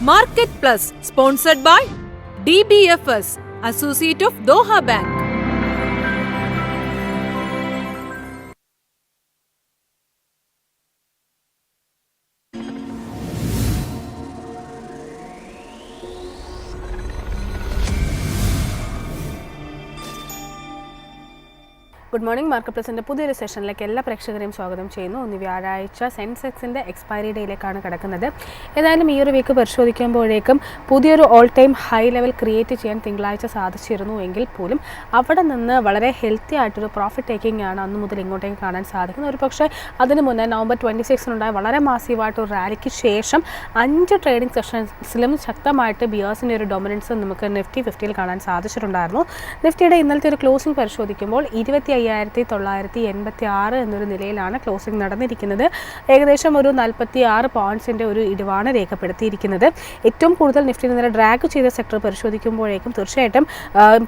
Market Plus, sponsored by DBFS, Associate of Doha Bank. Good morning market പ്ലസിന്റെ പുതിയൊരു സെഷനിലേക്ക് എല്ലാ പ്രേക്ഷകരെയും സ്വാഗതം ചെയ്യുന്നു. ഇന്ന് വ്യാഴാഴ്ച സെൻസെക്സിന്റെ എക്സ്പയറി ഡേയിലേക്കാണ് കിടക്കുന്നത്. ഏതായാലും ഈ ഒരു വീക്ക് പരിശോധിക്കുമ്പോഴേക്കും പുതിയൊരു all time high level create ചെയ്യാൻ തിങ്കളാഴ്ച സാധിച്ചിരുന്നു എങ്കിൽ പോലും അവിടെ നിന്ന് വളരെ ഹെൽത്തി ആയിട്ടൊരു പ്രോഫിറ്റ് ടേക്കിംഗ് ആണ് അന്ന് മുതൽ ഇങ്ങോട്ടേക്ക് കാണാൻ സാധിക്കുന്നത്. ഒരു പക്ഷേ അതിന് മുന്നേ നവംബർ ട്വന്റി സിക്സിനുണ്ടായ വളരെ മാസീവായിട്ടൊരു റാലിക്ക് ശേഷം അഞ്ച് ട്രേഡിംഗ് സെഷൻസിലും ശക്തമായിട്ട് ബിയേഴ്സിന്റെ ഒരു ഡൊമിനൻസ് നമുക്ക് നിഫ്റ്റി ഫിഫ്റ്റിയിൽ കാണാൻ സാധിച്ചിട്ടുണ്ടായിരുന്നു. നിഫ്റ്റിയുടെ ഇന്നലത്തെ ഒരു ക്ലോസിംഗ് പരിശോധിക്കുമ്പോൾ ഇരുപത്തി അയ്യായിരത്തി തൊള്ളായിരത്തി എൺപത്തി ആറ് എന്നൊരു നിലയിലാണ് ക്ലോസിംഗ് നടന്നിരിക്കുന്നത്. ഏകദേശം ഒരു നാൽപ്പത്തി ആറ് പോയിന്റ്സിന്റെ ഒരു ഇടിവാണ് രേഖപ്പെടുത്തിയിരിക്കുന്നത്. ഏറ്റവും കൂടുതൽ നിഫ്റ്റി ഇന്നലെ ഡ്രാഗ് ചെയ്ത സെക്ടർ പരിശോധിക്കുമ്പോഴേക്കും തീർച്ചയായിട്ടും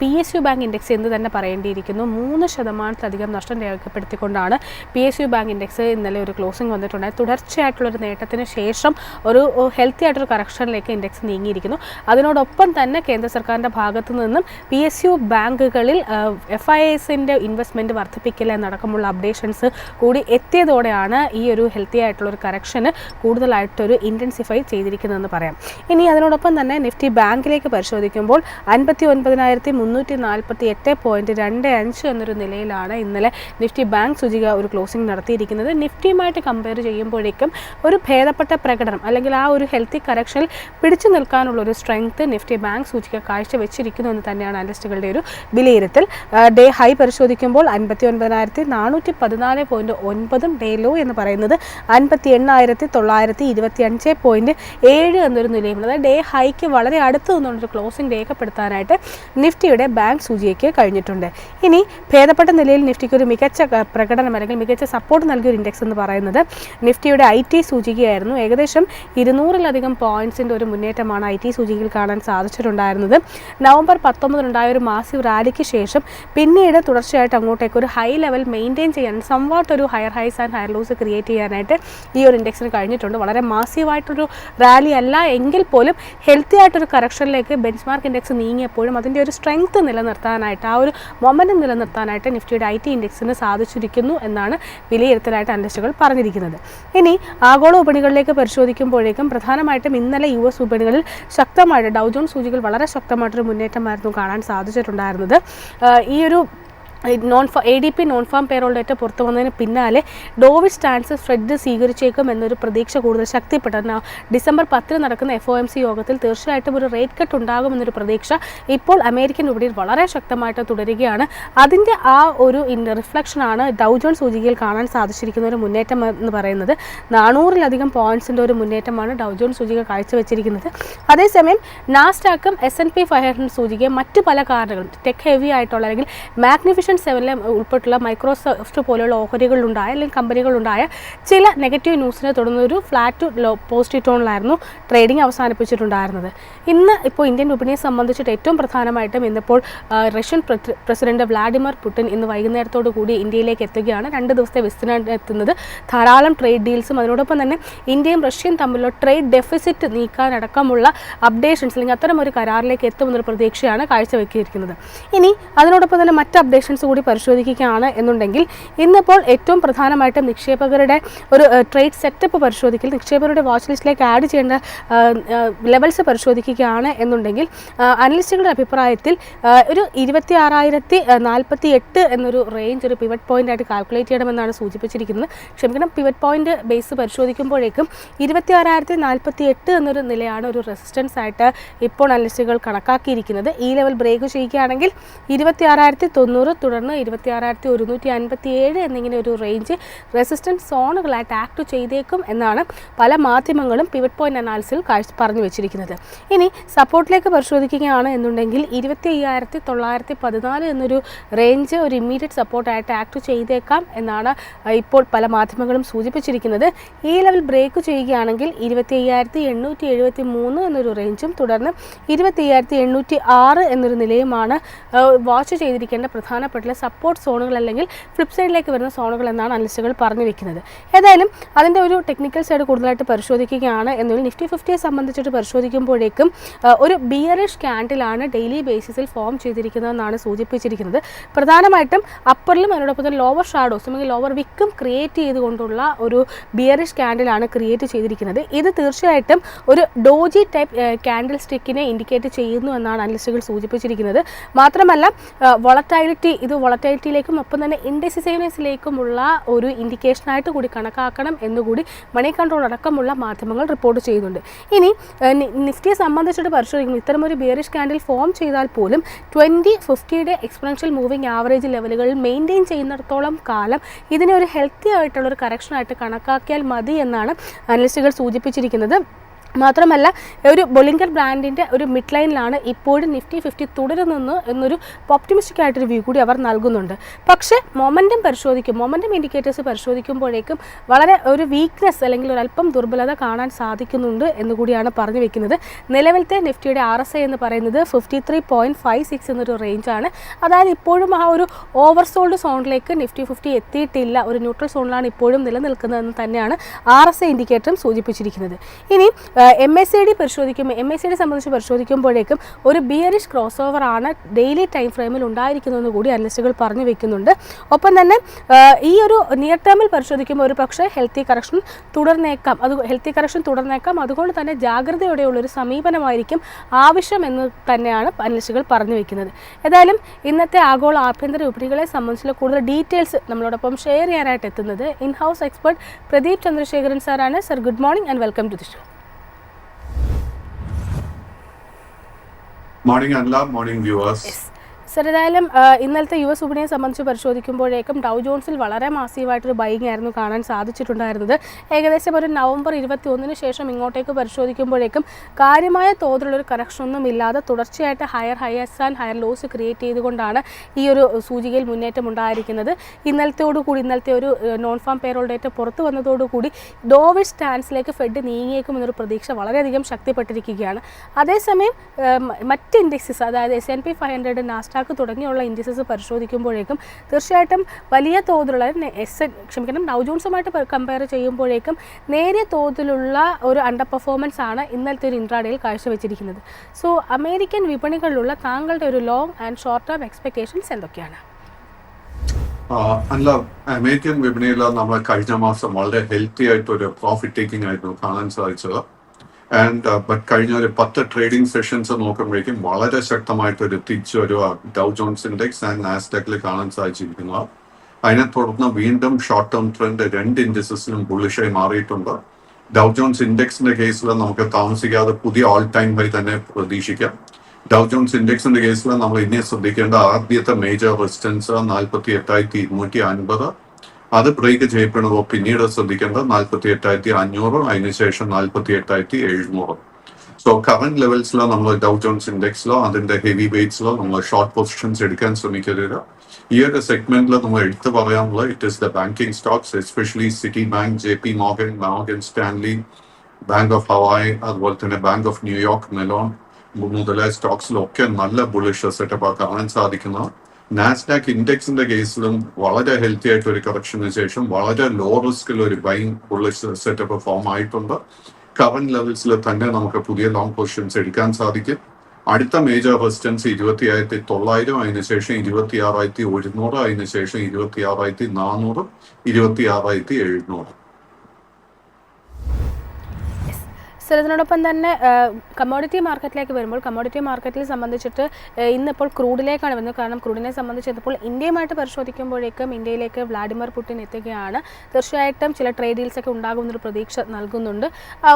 P S U bank index എന്ന് തന്നെ പറയേണ്ടിയിരിക്കുന്നു. മൂന്ന് ശതമാനത്തിലധികം നഷ്ടം രേഖപ്പെടുത്തിക്കൊണ്ടാണ് P S U bank index ഇന്നലെ ഒരു ക്ലോസിംഗ് വന്നിട്ടുണ്ട് തുടർച്ചയായിട്ടുള്ളൊരു നേട്ടത്തിന് ശേഷം ഒരു ഹെൽത്തി ആയിട്ടൊരു കറക്ഷനിലേക്ക് ഇൻഡെക്സ് നീങ്ങിയിരിക്കുന്നു. അതിനോടൊപ്പം തന്നെ കേന്ദ്ര സർക്കാരിന്റെ ഭാഗത്തു നിന്നും പി എസ് യു ബാങ്കുകളിൽ എഫ് ഐ എസിന്റെ ഇൻവെസ്റ്റ്മെന്റ് വർദ്ധിപ്പിക്കൽ എന്നടക്കമുള്ള അപ്ഡേഷൻസ് കൂടി എത്തിയതോടെയാണ് ഈ ഒരു ഹെൽത്തി ആയിട്ടുള്ള ഒരു കറക്ഷന് കൂടുതലായിട്ടൊരു ഇന്റൻസിഫൈ ചെയ്തിരിക്കുന്നതെന്ന് പറയാം. ഇനി അതിനോടൊപ്പം തന്നെ നിഫ്റ്റി ബാങ്കിലേക്ക് പരിശോധിക്കുമ്പോൾ അൻപത്തി ഒൻപതിനായിരത്തി മുന്നൂറ്റി നാൽപ്പത്തി എട്ട് പോയിന്റ് രണ്ട് അഞ്ച് എന്നൊരു നിലയിലാണ് ഇന്നലെ നിഫ്റ്റി ബാങ്ക് സൂചിക ഒരു ക്ലോസിംഗ് നടത്തിയിരിക്കുന്നത്. നിഫ്റ്റിയുമായിട്ട് കമ്പയർ ചെയ്യുമ്പോഴേക്കും ഒരു ഭേദപ്പെട്ട പ്രകടനം അല്ലെങ്കിൽ ആ ഒരു ഹെൽത്തി കറക്ഷനിൽ പിടിച്ചു നിൽക്കാനുള്ള ഒരു സ്ട്രെങ്ത് നിഫ്റ്റി ബാങ്ക് സൂചിക കാഴ്ചവെച്ചിരിക്കുന്നു എന്ന് തന്നെയാണ് അനലിസ്റ്റുകളുടെ ഒരു വിലയിരുത്തൽ. ഡേ ഹൈ പരിശോധിക്കുമ്പോൾ അൻപത്തി ഒൻപതിനായിരത്തി നാനൂറ്റി പതിനാല് പോയിന്റ് ഒൻപതും ഡേ ലോ എന്ന് പറയുന്നത് അൻപത്തി എണ്ണായിരത്തി തൊള്ളായിരത്തി ഇരുപത്തി അഞ്ച് പോയിന്റ് ഏഴ് എന്നൊരു നിലയും അതായത് ഡേ ഹൈക്ക് വളരെ അടുത്ത് നിന്നുള്ളൊരു ക്ലോസിംഗ് രേഖപ്പെടുത്താനായിട്ട് നിഫ്റ്റിയുടെ ബാങ്ക് സൂചികയ്ക്ക് കഴിഞ്ഞിട്ടുണ്ട്. ഇനി ഭേദപ്പെട്ട നിലയിൽ നിഫ്റ്റിക്ക് ഒരു മികച്ച പ്രകടനം അല്ലെങ്കിൽ മികച്ച സപ്പോർട്ട് നൽകിയ ഒരു ഇൻഡെക്സ് എന്ന് പറയുന്നത് നിഫ്റ്റിയുടെ ഐ ടി സൂചികയായിരുന്നു. ഏകദേശം ഇരുന്നൂറിലധികം പോയിന്റ്സിന്റെ ഒരു മുന്നേറ്റമാണ് ഐ ടി സൂചികയിൽ കാണാൻ സാധിച്ചിട്ടുണ്ടായിരുന്നത്. നവംബർ പത്തൊമ്പതിനുണ്ടായ ഒരു മാസീവ് റാലിക്ക് ശേഷം പിന്നീട് തുടർച്ചയായിട്ട് അങ്ങോട്ടേക്ക് ഒരു ഹൈ ലെവൽ മെയിന്റെയിൻ ചെയ്യാൻ സംവാട്ട് ഒരു higher highs and higher lows create ചെയ്യാനായിട്ട് ഈ ഒരു ഇൻഡെക്സിന് കഴിഞ്ഞിട്ടുണ്ട്. വളരെ മാസീവായിട്ടൊരു റാലി അല്ല എങ്കിൽ പോലും ഹെൽത്തി ആയിട്ടൊരു കറക്ഷനിലേക്ക് ബെഞ്ച് മാർക്ക് ഇൻഡെക്സ് നീങ്ങിയപ്പോഴും അതിന്റെ ഒരു സ്ട്രെങ്ത് നിലനിർത്താനായിട്ട് ആ ഒരു മൊമെന്റം നിലനിർത്താനായിട്ട് നിഫ്റ്റിയുടെ ഐ ടി ഇൻഡെക്സിന് സാധിച്ചിരിക്കുന്നു എന്നാണ് വിലയിരുത്തലായിട്ട് അനലിസ്റ്റുകൾ പറഞ്ഞിരിക്കുന്നത്. ഇനി ആഗോള വിപണികളിലേക്ക് പരിശോധിക്കുമ്പോഴേക്കും പ്രധാനമായിട്ടും ഇന്നലെ യു എസ് വിപണികളിൽ ശക്തമായിട്ട് ഡൗ ജോൺ സൂചികൾ വളരെ ശക്തമായിട്ടൊരു മുന്നേറ്റമായിരുന്നു കാണാൻ സാധിച്ചിട്ടുണ്ടായിരുന്നത്. ഈ ഒരു non A D P non farm payroll data പുറത്തു വന്നതിന് പിന്നാലെ ഡോവി സ്റ്റാൻസ് ഫ്രെഡ് സ്വീകരിച്ചേക്കും എന്നൊരു പ്രതീക്ഷ കൂടുതൽ ശക്തിപ്പെട്ടു. ന- ഡിസംബർ പത്തിന് നടക്കുന്ന എഫ് ഒ എം സി യോഗത്തിൽ തീർച്ചയായിട്ടും ഒരു റേറ്റ് കട്ട് ഉണ്ടാകുമെന്നൊരു പ്രതീക്ഷ ഇപ്പോൾ അമേരിക്കൻ വിപണിയിൽ വളരെ ശക്തമായിട്ട് തുടരുകയാണ്. അതിന്റെ ആ ഒരു റിഫ്ലക്ഷനാണ് ആണ് ജോൺ സൂചികയിൽ കാണാൻ സാധിച്ചിരിക്കുന്ന ഒരു മുന്നേറ്റം എന്ന് പറയുന്നത്. നാനൂറിലധികം പോയിന്റ്സിന്റെ ഒരു മുന്നേറ്റമാണ് ഡൗജോൺ സൂചിക കാഴ്ചവെച്ചിരിക്കുന്നത്. അതേസമയം നാസ്റ്റാക്കും S N P five hundred സൂചികയും മറ്റു പല കാരണങ്ങളും ടെക് ഹെവി ആയിട്ടുള്ള അല്ലെങ്കിൽ മാഗ്നിഫിഷൻ സെവനിലെ ഉൾപ്പെട്ടുള്ള മൈക്രോസോഫ്റ്റ് പോലെയുള്ള ഓഹരികളിലുണ്ടായ അല്ലെങ്കിൽ കമ്പനികളുണ്ടായ ചില നെഗറ്റീവ് ന്യൂസിനെ തുടർന്ന് ഒരു ഫ്ലാറ്റ് ലോ പോസിറ്റീവ് ടോണിലായിരുന്നു ട്രേഡിംഗ് അവസാനിപ്പിച്ചിട്ടുണ്ടായിരുന്നത്. ഇന്ന് ഇപ്പോൾ ഇന്ത്യൻ വിപണിയെ സംബന്ധിച്ചിട്ട് ഏറ്റവും പ്രധാനമായിട്ടും ഇന്നിപ്പോൾ റഷ്യൻ പ്രസിഡന്റ് വ്ളാഡിമിർ പുടിൻ ഇന്ന് വൈകുന്നേരത്തോടു കൂടി ഇന്ത്യയിലേക്ക് എത്തുകയാണ്. രണ്ട് ദിവസത്തെ വിസ്തൃതി എത്തുന്നത് ധാരാളം ട്രേഡ് ഡീൽസും അതിനോടൊപ്പം തന്നെ ഇന്ത്യയും റഷ്യയും തമ്മിലുള്ള ട്രേഡ് ഡെഫിസിറ്റ് നീക്കാനടക്കമുള്ള അപ്ഡേഷൻസ് അല്ലെങ്കിൽ അത്തരം ഒരു കരാറിലേക്ക് എത്തുമെന്നൊരു പ്രതീക്ഷയാണ് കാഴ്ചവെക്കിയിരിക്കുന്നത്. ഇനി അതിനോടൊപ്പം തന്നെ മറ്റ് അപ്ഡേഷൻസ് കൂടി പരിശോധിക്കുകയാണ് എന്നുണ്ടെങ്കിൽ ഇന്നിപ്പോൾ ഏറ്റവും പ്രധാനമായിട്ടും നിക്ഷേപകരുടെ ഒരു ട്രേഡ് സെറ്റപ്പ് പരിശോധിക്കൽ നിക്ഷേപകരുടെ വാച്ച് ലിസ്റ്റിലേക്ക് ആഡ് ചെയ്യേണ്ട ലെവൽസ് പരിശോധിക്കുകയാണ് എന്നുണ്ടെങ്കിൽ അനലിസ്റ്റുകളുടെ അഭിപ്രായത്തിൽ ഒരു ഇരുപത്തി ആറായിരത്തി നാൽപ്പത്തി എട്ട് എന്നൊരു റേഞ്ച് ഒരു പിവറ്റ് പോയിന്റ് ആയിട്ട് കാൽക്കുലേറ്റ് ചെയ്യണമെന്നാണ് സൂചിപ്പിച്ചിരിക്കുന്നത്. ക്ഷമിക്കണം പിവറ്റ് പോയിന്റ് ബേസ് പരിശോധിക്കുമ്പോഴേക്കും ഇരുപത്തി ആറായിരത്തി നാൽപ്പത്തി എട്ട് എന്നൊരു നിലയാണ് ഒരു റെസിസ്റ്റൻസ് ആയിട്ട് ഇപ്പോൾ അനലിസ്റ്റുകൾ കണക്കാക്കിയിരിക്കുന്നത്. ഈ ലെവൽ ബ്രേക്ക് ചെയ്യുകയാണെങ്കിൽ ഇരുപത്തി ആറായിരത്തി തൊണ്ണൂറ് തുടർന്ന് ഇരുപത്തി ആറായിരത്തി ഒരുന്നൂറ്റി അൻപത്തി ഏഴ് എന്നിങ്ങനെ ഒരു റേഞ്ച് റെസിസ്റ്റൻസ് സോണുകളായിട്ട് ആക്ട് ചെയ്തേക്കും എന്നാണ് പല മാധ്യമങ്ങളും പിവറ്റ് പോയിന്റ് അനാലിസിൽ കാഴ്ച പറഞ്ഞു വെച്ചിരിക്കുന്നത്. ഇനി സപ്പോർട്ടിലേക്ക് പരിശോധിക്കുകയാണ് എന്നുണ്ടെങ്കിൽ ഇരുപത്തി അയ്യായിരത്തി തൊള്ളായിരത്തി പതിനാല് എന്നൊരു റേഞ്ച് ഒരു ഇമ്മീഡിയറ്റ് സപ്പോർട്ടായിട്ട് ആക്ട് ചെയ്തേക്കാം എന്നാണ് ഇപ്പോൾ പല മാധ്യമങ്ങളും സൂചിപ്പിച്ചിരിക്കുന്നത്. ഈ ലെവൽ ബ്രേക്ക് ചെയ്യുകയാണെങ്കിൽ ഇരുപത്തി അയ്യായിരത്തി എണ്ണൂറ്റി എഴുപത്തി മൂന്ന് എന്നൊരു റേഞ്ചും തുടർന്ന് ഇരുപത്തി അയ്യായിരത്തി എണ്ണൂറ്റി ആറ് എന്നൊരു നിലയുമാണ് വാച്ച് ചെയ്തിരിക്കേണ്ട പ്രധാനപ്പെട്ട പ്രധാനപ്പെട്ട സപ്പോർട്ട് സോണുകൾ അല്ലെങ്കിൽ ഫ്ലിപ്പ് സൈഡിലേക്ക് വരുന്ന സോണുകൾ എന്നാണ് അനലിസ്റ്റുകൾ പറഞ്ഞു വെക്കുന്നത്. ഏതായാലും അതിന്റെ ഒരു ടെക്നിക്കൽ സൈഡ് കൂടുതലായിട്ട് പരിശോധിക്കുകയാണ് എന്നുള്ളിൽ നിഫ്റ്റി ഫിഫ്റ്റിയെ സംബന്ധിച്ചിട്ട് പരിശോധിക്കുമ്പോഴേക്കും ഒരു ബിയറിഷ് ക്യാൻഡിലാണ് ഡെയിലി ബേസിസിൽ ഫോം ചെയ്തിരിക്കുന്നതെന്നാണ് സൂചിപ്പിച്ചിരിക്കുന്നത്. പ്രധാനമായിട്ടും അപ്പറിലും അതിനോടൊപ്പം തന്നെ ലോവർ ഷാഡോസ് അല്ലെങ്കിൽ ലോവർ വിക്കും ക്രിയേറ്റ് ചെയ്തുകൊണ്ടുള്ള ഒരു ബിയറിഷ് ക്യാൻഡിലാണ് ക്രിയേറ്റ് ചെയ്തിരിക്കുന്നത്. ഇത് തീർച്ചയായിട്ടും ഒരു ഡോജി ടൈപ്പ് ക്യാൻഡിൽ സ്റ്റിക്കിനെ ഇൻഡിക്കേറ്റ് ചെയ്യുന്നു എന്നാണ് അനലിസ്റ്റുകൾ സൂചിപ്പിച്ചിരിക്കുന്നത്. മാത്രമല്ല വൊളറ്റൈലിറ്റി ഇത് വളറ്റൈറ്റിയിലേക്കും ഒപ്പം തന്നെ ഇൻഡെസിസൈനസിലേക്കുമുള്ള ഒരു ഇൻഡിക്കേഷനായിട്ട് കൂടി കണക്കാക്കണം എന്നുകൂടി മണി കൺട്രോൾ അടക്കമുള്ള മാധ്യമങ്ങൾ റിപ്പോർട്ട് ചെയ്യുന്നുണ്ട്. ഇനി നിഫ്റ്റിയെ സംബന്ധിച്ചിട്ട് പരിശോധിക്കുമ്പോൾ ഇത്തരമൊരു ബിയറിഷ് കാൻഡിൽ ഫോം ചെയ്താൽ പോലും ട്വന്റി ഫിഫ്റ്റിയുടെ എക്സ്പെൻഷ്യൽ മൂവിങ് ആവറേജ് ലെവലുകൾ മെയിന്റെയിൻ ചെയ്യുന്നിടത്തോളം കാലം ഇതിനെ ഒരു ഹെൽത്തി ആയിട്ടുള്ള ഒരു കറക്ഷനായിട്ട് കണക്കാക്കിയാൽ മതി എന്നാണ് അനലിസ്റ്റുകൾ സൂചിപ്പിച്ചിരിക്കുന്നത്. മാത്രമല്ല ഒരു ബൊളിങ്കൽ ബ്രാൻഡിന്റെ ഒരു മിഡ് ലൈനിലാണ് ഇപ്പോഴും നിഫ്റ്റി ഫിഫ്റ്റി തുടരുന്നത് എന്നൊരു ഓപ്റ്റിമിസ്റ്റിക് ആയിട്ടൊരു വ്യൂ കൂടി അവർ നൽകുന്നുണ്ട്. പക്ഷേ മൊമെന്റം പരിശോധിക്കും മൊമെന്റം ഇൻഡിക്കേറ്റേഴ്സ് പരിശോധിക്കുമ്പോഴേക്കും വളരെ ഒരു വീക്ക്നെസ് അല്ലെങ്കിൽ ഒരു അല്പം ദുർബലത കാണാൻ സാധിക്കുന്നുണ്ട് എന്ന് കൂടിയാണ് പറഞ്ഞു വെക്കുന്നത്. നിലവിലത്തെ നിഫ്റ്റിയുടെ ആർ എസ് ഐ എന്ന് പറയുന്നത് fifty three point five six എന്നൊരു റേഞ്ചാണ് അതായത് ഇപ്പോഴും ആ ഒരു ഓവർ സോൾഡ് സോണിലേക്ക് നിഫ്റ്റി ഫിഫ്റ്റി എത്തിയിട്ടില്ല. ഒരു ന്യൂട്രൽ സോണിലാണ് ഇപ്പോഴും നിലനിൽക്കുന്നതെന്ന് തന്നെയാണ് ആർ എസ് ഐ ഇൻഡിക്കേറ്ററും സൂചിപ്പിച്ചിരിക്കുന്നത്. ഇനി എം എസ് സി ഡി പരിശോധിക്കുമ്പോൾ എം എസ് സി ഡി സംബന്ധിച്ച് പരിശോധിക്കുമ്പോഴേക്കും ഒരു ബിയറിഷ് ക്രോസ് ആണ് ഡെയിലി ടൈം ഫ്രെയിമിൽ ഉണ്ടായിരിക്കുന്നതെന്ന് കൂടി അനലിസ്റ്റുകൾ പറഞ്ഞു വെക്കുന്നുണ്ട്. ഒപ്പം തന്നെ ഈ ഒരു നിയർ ടേമിൽ പരിശോധിക്കുമ്പോൾ ഒരു പക്ഷേ ഹെൽത്തി കറക്ഷൻ തുടർന്നേക്കാം. അത് ഹെൽത്തി കറക്ഷൻ തുടർന്നേക്കാം. അതുകൊണ്ട് തന്നെ ജാഗ്രതയോടെയുള്ള ഒരു സമീപനമായിരിക്കും ആവശ്യമെന്ന് തന്നെയാണ് അനലിസ്റ്റുകൾ പറഞ്ഞു വെക്കുന്നത്. ഏതായാലും ഇന്നത്തെ ആഗോള ആഭ്യന്തര വിപണികളെ സംബന്ധിച്ചുള്ള കൂടുതൽ ഡീറ്റെയിൽസ് നമ്മളോടൊപ്പം ഷെയർ ചെയ്യാനായിട്ട് എത്തുന്നത് in house expert Pradeep Chandrasekharan സാറാണ് sir good morning and welcome to the show Morning, Anla. Morning, viewers. Sir ഇന്നലത്തെ യു എസ് വിപണിയെ സംബന്ധിച്ച് പരിശോധിക്കുമ്പോഴേക്കും ഡൗ ജോൺസിൽ വളരെ മാസീവായിട്ടൊരു ബൈങ് ആയിരുന്നു കാണാൻ സാധിച്ചിട്ടുണ്ടായിരുന്നത്. ഏകദേശം ഒരു നവംബർ ഇരുപത്തി ഒന്നിന് ശേഷം ഇങ്ങോട്ടേക്ക് പരിശോധിക്കുമ്പോഴേക്കും കാര്യമായ തോതിലുള്ളൊരു കറക്ഷൻ ഒന്നും ഇല്ലാതെ തുടർച്ചയായിട്ട് higher highers and higher lows create ചെയ്തുകൊണ്ടാണ് ഈ ഒരു സൂചികയിൽ മുന്നേറ്റം ഉണ്ടായിരിക്കുന്നത്. ഇന്നലത്തോടുകൂടി ഇന്നലത്തെ ഒരു നോൺ ഫാം പേറോൾ ഡേറ്റ പുറത്തു വന്നതോടുകൂടി ഡോവിഡ് സ്റ്റാൻസിലേക്ക് ഫെഡ് നീങ്ങിയേക്കും എന്നൊരു പ്രതീക്ഷ വളരെയധികം ശക്തിപ്പെട്ടിരിക്കുകയാണ്. അതേസമയം മറ്റ് ഇൻഡെക്സസ് അതായത് S N P five hundred Nasdaq തുടങ്ങിയുള്ള ഇൻഡിസസ് പരിശോധിക്കുമ്പോഴേക്കും തീർച്ചയായിട്ടും വലിയ തോതിലുള്ള എസ് എൻ ക്ഷമിക്കണം ഡൗ ജോൺസുമായിട്ട് കമ്പയർ ചെയ്യുമ്പോഴേക്കും നേരിയ തോതിലുള്ള ഒരു അണ്ടർ പെർഫോമൻസ് ആണ് ഇന്നലത്തെ ഒരു ഇൻട്രാഡേയിൽ കാഴ്ചവെച്ചിരിക്കുന്നത്. സോ അമേരിക്കൻ വിപണികളിലുള്ള താങ്കളുടെ ഒരു long and short term expectations എന്തൊക്കെയാണ്? അല്ല അമേരിക്കൻ വിപണിയിൽ നമ്മൾ കഴിഞ്ഞ മാസം വളരെ ഹെൽത്തി ആയിട്ട് ഒരു പ്രോഫിറ്റ് ടേക്കിംഗ് ആയിരുന്നു കാണാൻ സാധിച്ചത്. ആൻഡ് ബട്ട് കഴിഞ്ഞ ഒരു പത്ത് ട്രേഡിംഗ് സെഷൻസ് നോക്കുമ്പോഴേക്കും വളരെ ശക്തമായിട്ട് ഒരു തിരിച്ചൊരു ഡൗ ജോൺസ് ഇൻഡെക്സ് ആൻഡ് നാസ്ഡാക്കിൽ കാണാൻ സാധിച്ചിരിക്കുന്നു. അതിനെ തുടർന്ന് വീണ്ടും ഷോർട്ട് ടേം ട്രെൻഡ് രണ്ട് ഇൻഡസ്ട്രീസിലും ബുള്ളിഷായി മാറിയിട്ടുണ്ട്. ഡൗ ജോൺസ് ഇൻഡെക്സിന്റെ കേസിൽ നമുക്ക് താമസിക്കാതെ പുതിയ ഓൾ ടൈം ഹൈ തന്നെ പ്രതീക്ഷിക്കാം. ഡൗ ജോൺസ് ഇൻഡെക്സിന്റെ കേസിൽ നമ്മൾ ഇനി ശ്രദ്ധിക്കേണ്ട ആദ്യത്തെ മേജർ റെസിസ്റ്റൻസ് നാൽപ്പത്തി എട്ടായിരത്തി ഇരുന്നൂറ്റി അൻപത്. അത് ബ്രേക്ക് ചെയ്യപ്പെടുമ്പോൾ പിന്നീട് ശ്രദ്ധിക്കേണ്ടത് നാൽപ്പത്തി എട്ടായിരത്തി അഞ്ഞൂറ് അതിനുശേഷം നാൽപ്പത്തി എട്ടായിരത്തി എഴുന്നൂറ്. സോ കറന്റ് ലെവൽസിലോ നമ്മൾ ഡൗ ജോൺസ് ഇൻഡെക്സിലോ അതിന്റെ ഹെവി വെയ്റ്റ്സിലോ നമ്മൾ ഷോർട്ട് പൊസിഷൻസ് എടുക്കാൻ ശ്രമിക്കരുത്. ഈ ഒരു സെഗ്മെന്റിൽ നമ്മൾ എടുത്തു പറയാനുള്ളത് it is the banking stocks especially Citibank J P Morgan Morgan Stanley bank of Hawaii അതുപോലെ തന്നെ ബാങ്ക് ഓഫ് ന്യൂയോർക്ക് മെലോൺ മുതലായ സ്റ്റോക്സിലൊക്കെ നല്ല ബുളിഷ് സെറ്റപ്പ് കാണാൻ സാധിക്കുന്ന നാസ്ഡാക്ക് ഇൻഡെക്സിന്റെ കേസിലും വളരെ ഹെൽത്തി ആയിട്ട് ഒരു കറക്ഷന് ശേഷം വളരെ ലോ റിസ്കിൽ ഒരു ബൈങ് ഉള്ള സെറ്റപ്പ് ഫോം ആയിട്ടുണ്ട്. കറന്റ് ലെവൽസിൽ തന്നെ നമുക്ക് പുതിയ ലോങ് പൊസിഷൻസ് എടുക്കാൻ സാധിക്കും. അടുത്ത മേജർ റെസിസ്റ്റൻസ് ഇരുപത്തി ആയിരത്തി തൊള്ളായിരം അതിനുശേഷം ഇരുപത്തി ആറായിരത്തി ഒരുന്നൂറ് അതിനുശേഷം ഇരുപത്തി ആറായിരത്തി നാനൂറ് ഇരുപത്തി ആറായിരത്തി എഴുന്നൂറ് സർ ഇതിനോടൊപ്പം തന്നെ കമ്മോഡിറ്റി മാർക്കറ്റിലേക്ക് വരുമ്പോൾ കമ്മോഡിറ്റി മാർക്കറ്റിൽ സംബന്ധിച്ചിട്ട് ഇന്നിപ്പോൾ ക്രൂഡിലേക്കാണ് വരുന്നത്. കാരണം ക്രൂഡിനെ സംബന്ധിച്ച് ഇപ്പോൾ ഇന്ത്യയുമായിട്ട് പരിശോധിക്കുമ്പോഴേക്കും ഇന്ത്യയിലേക്ക് വ്ളാഡിമിർ പുടിൻ എത്തുകയാണ്. തീർച്ചയായിട്ടും ചില ട്രേഡ് ഡീൽസ് ഒക്കെ ഉണ്ടാകുമെന്നൊരു പ്രതീക്ഷ നൽകുന്നുണ്ട്.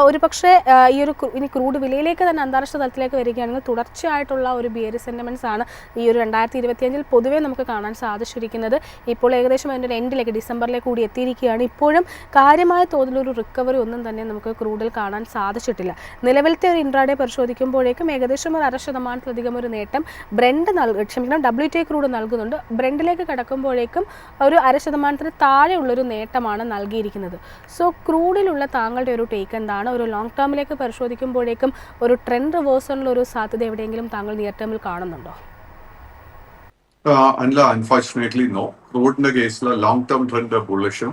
ഒരു പക്ഷേ ഈ ഒരു ഇനി ക്രൂഡ് വിലയിലേക്ക് തന്നെ അന്താരാഷ്ട്ര തലത്തിലേക്ക് വരികയാണെങ്കിൽ തുടർച്ചയായിട്ടുള്ള ഒരു ബിയറി സെന്റിമെന്റ്സ് ആണ് ഈ ഒരു രണ്ടായിരത്തി ഇരുപത്തിയഞ്ചിൽ പൊതുവേ നമുക്ക് കാണാൻ സാധിച്ചിരിക്കുന്നത്. ഇപ്പോൾ ഏകദേശം അതിന്റെ ഒരു എൻഡിലേക്ക് ഡിസംബറിലേക്ക് കൂടി എത്തിയിരിക്കുകയാണ്. ഇപ്പോഴും കാര്യമായ തോതിലൊരു റിക്കവറി ഒന്നും തന്നെ നമുക്ക് ക്രൂഡിൽ കാണാൻ സാധിച്ചിട്ടില്ല നിലവിലത്തെ ഒരു ഇൻട്രാഡേ പരിശോധിക്കുമ്പോഴേക്കും ഏകദേശം ഒരു അര ശതമാനത്തിലധികം ഒരു നേട്ടം ബ്രെൻഡ് നൽകും ക്ഷമിക്കണം ഡബ്ല്യു ടി ക്രൂഡ് നൽകുന്നുണ്ട്. ബ്രെൻഡിലേക്ക് കടക്കുമ്പോഴേക്കും ഒരു അര ശതമാനത്തിന് താഴെയുള്ളൊരു നേട്ടമാണ് നൽകിയിരിക്കുന്നത്. സോ ക്രൂഡിലുള്ള താങ്കളുടെ ഒരു ടേക്ക് എന്താണ്? ഒരു ലോങ് ടേമിലേക്ക് പരിശോധിക്കുമ്പോഴേക്കും ഒരു ട്രെൻഡ് റിവേഴ്സലിനുള്ള ഒരു സാധ്യത എവിടെയെങ്കിലും താങ്കൾ നിയർ ടേമിൽ കാണുന്നുണ്ടോ? അല്ല അൺഫോർച്ചുനേറ്റ്ലി നോ ക്രൂഡിന്റെ കേസിൽ ലോങ് ടേം ട്രെൻഡ് ബുള്ളിഷും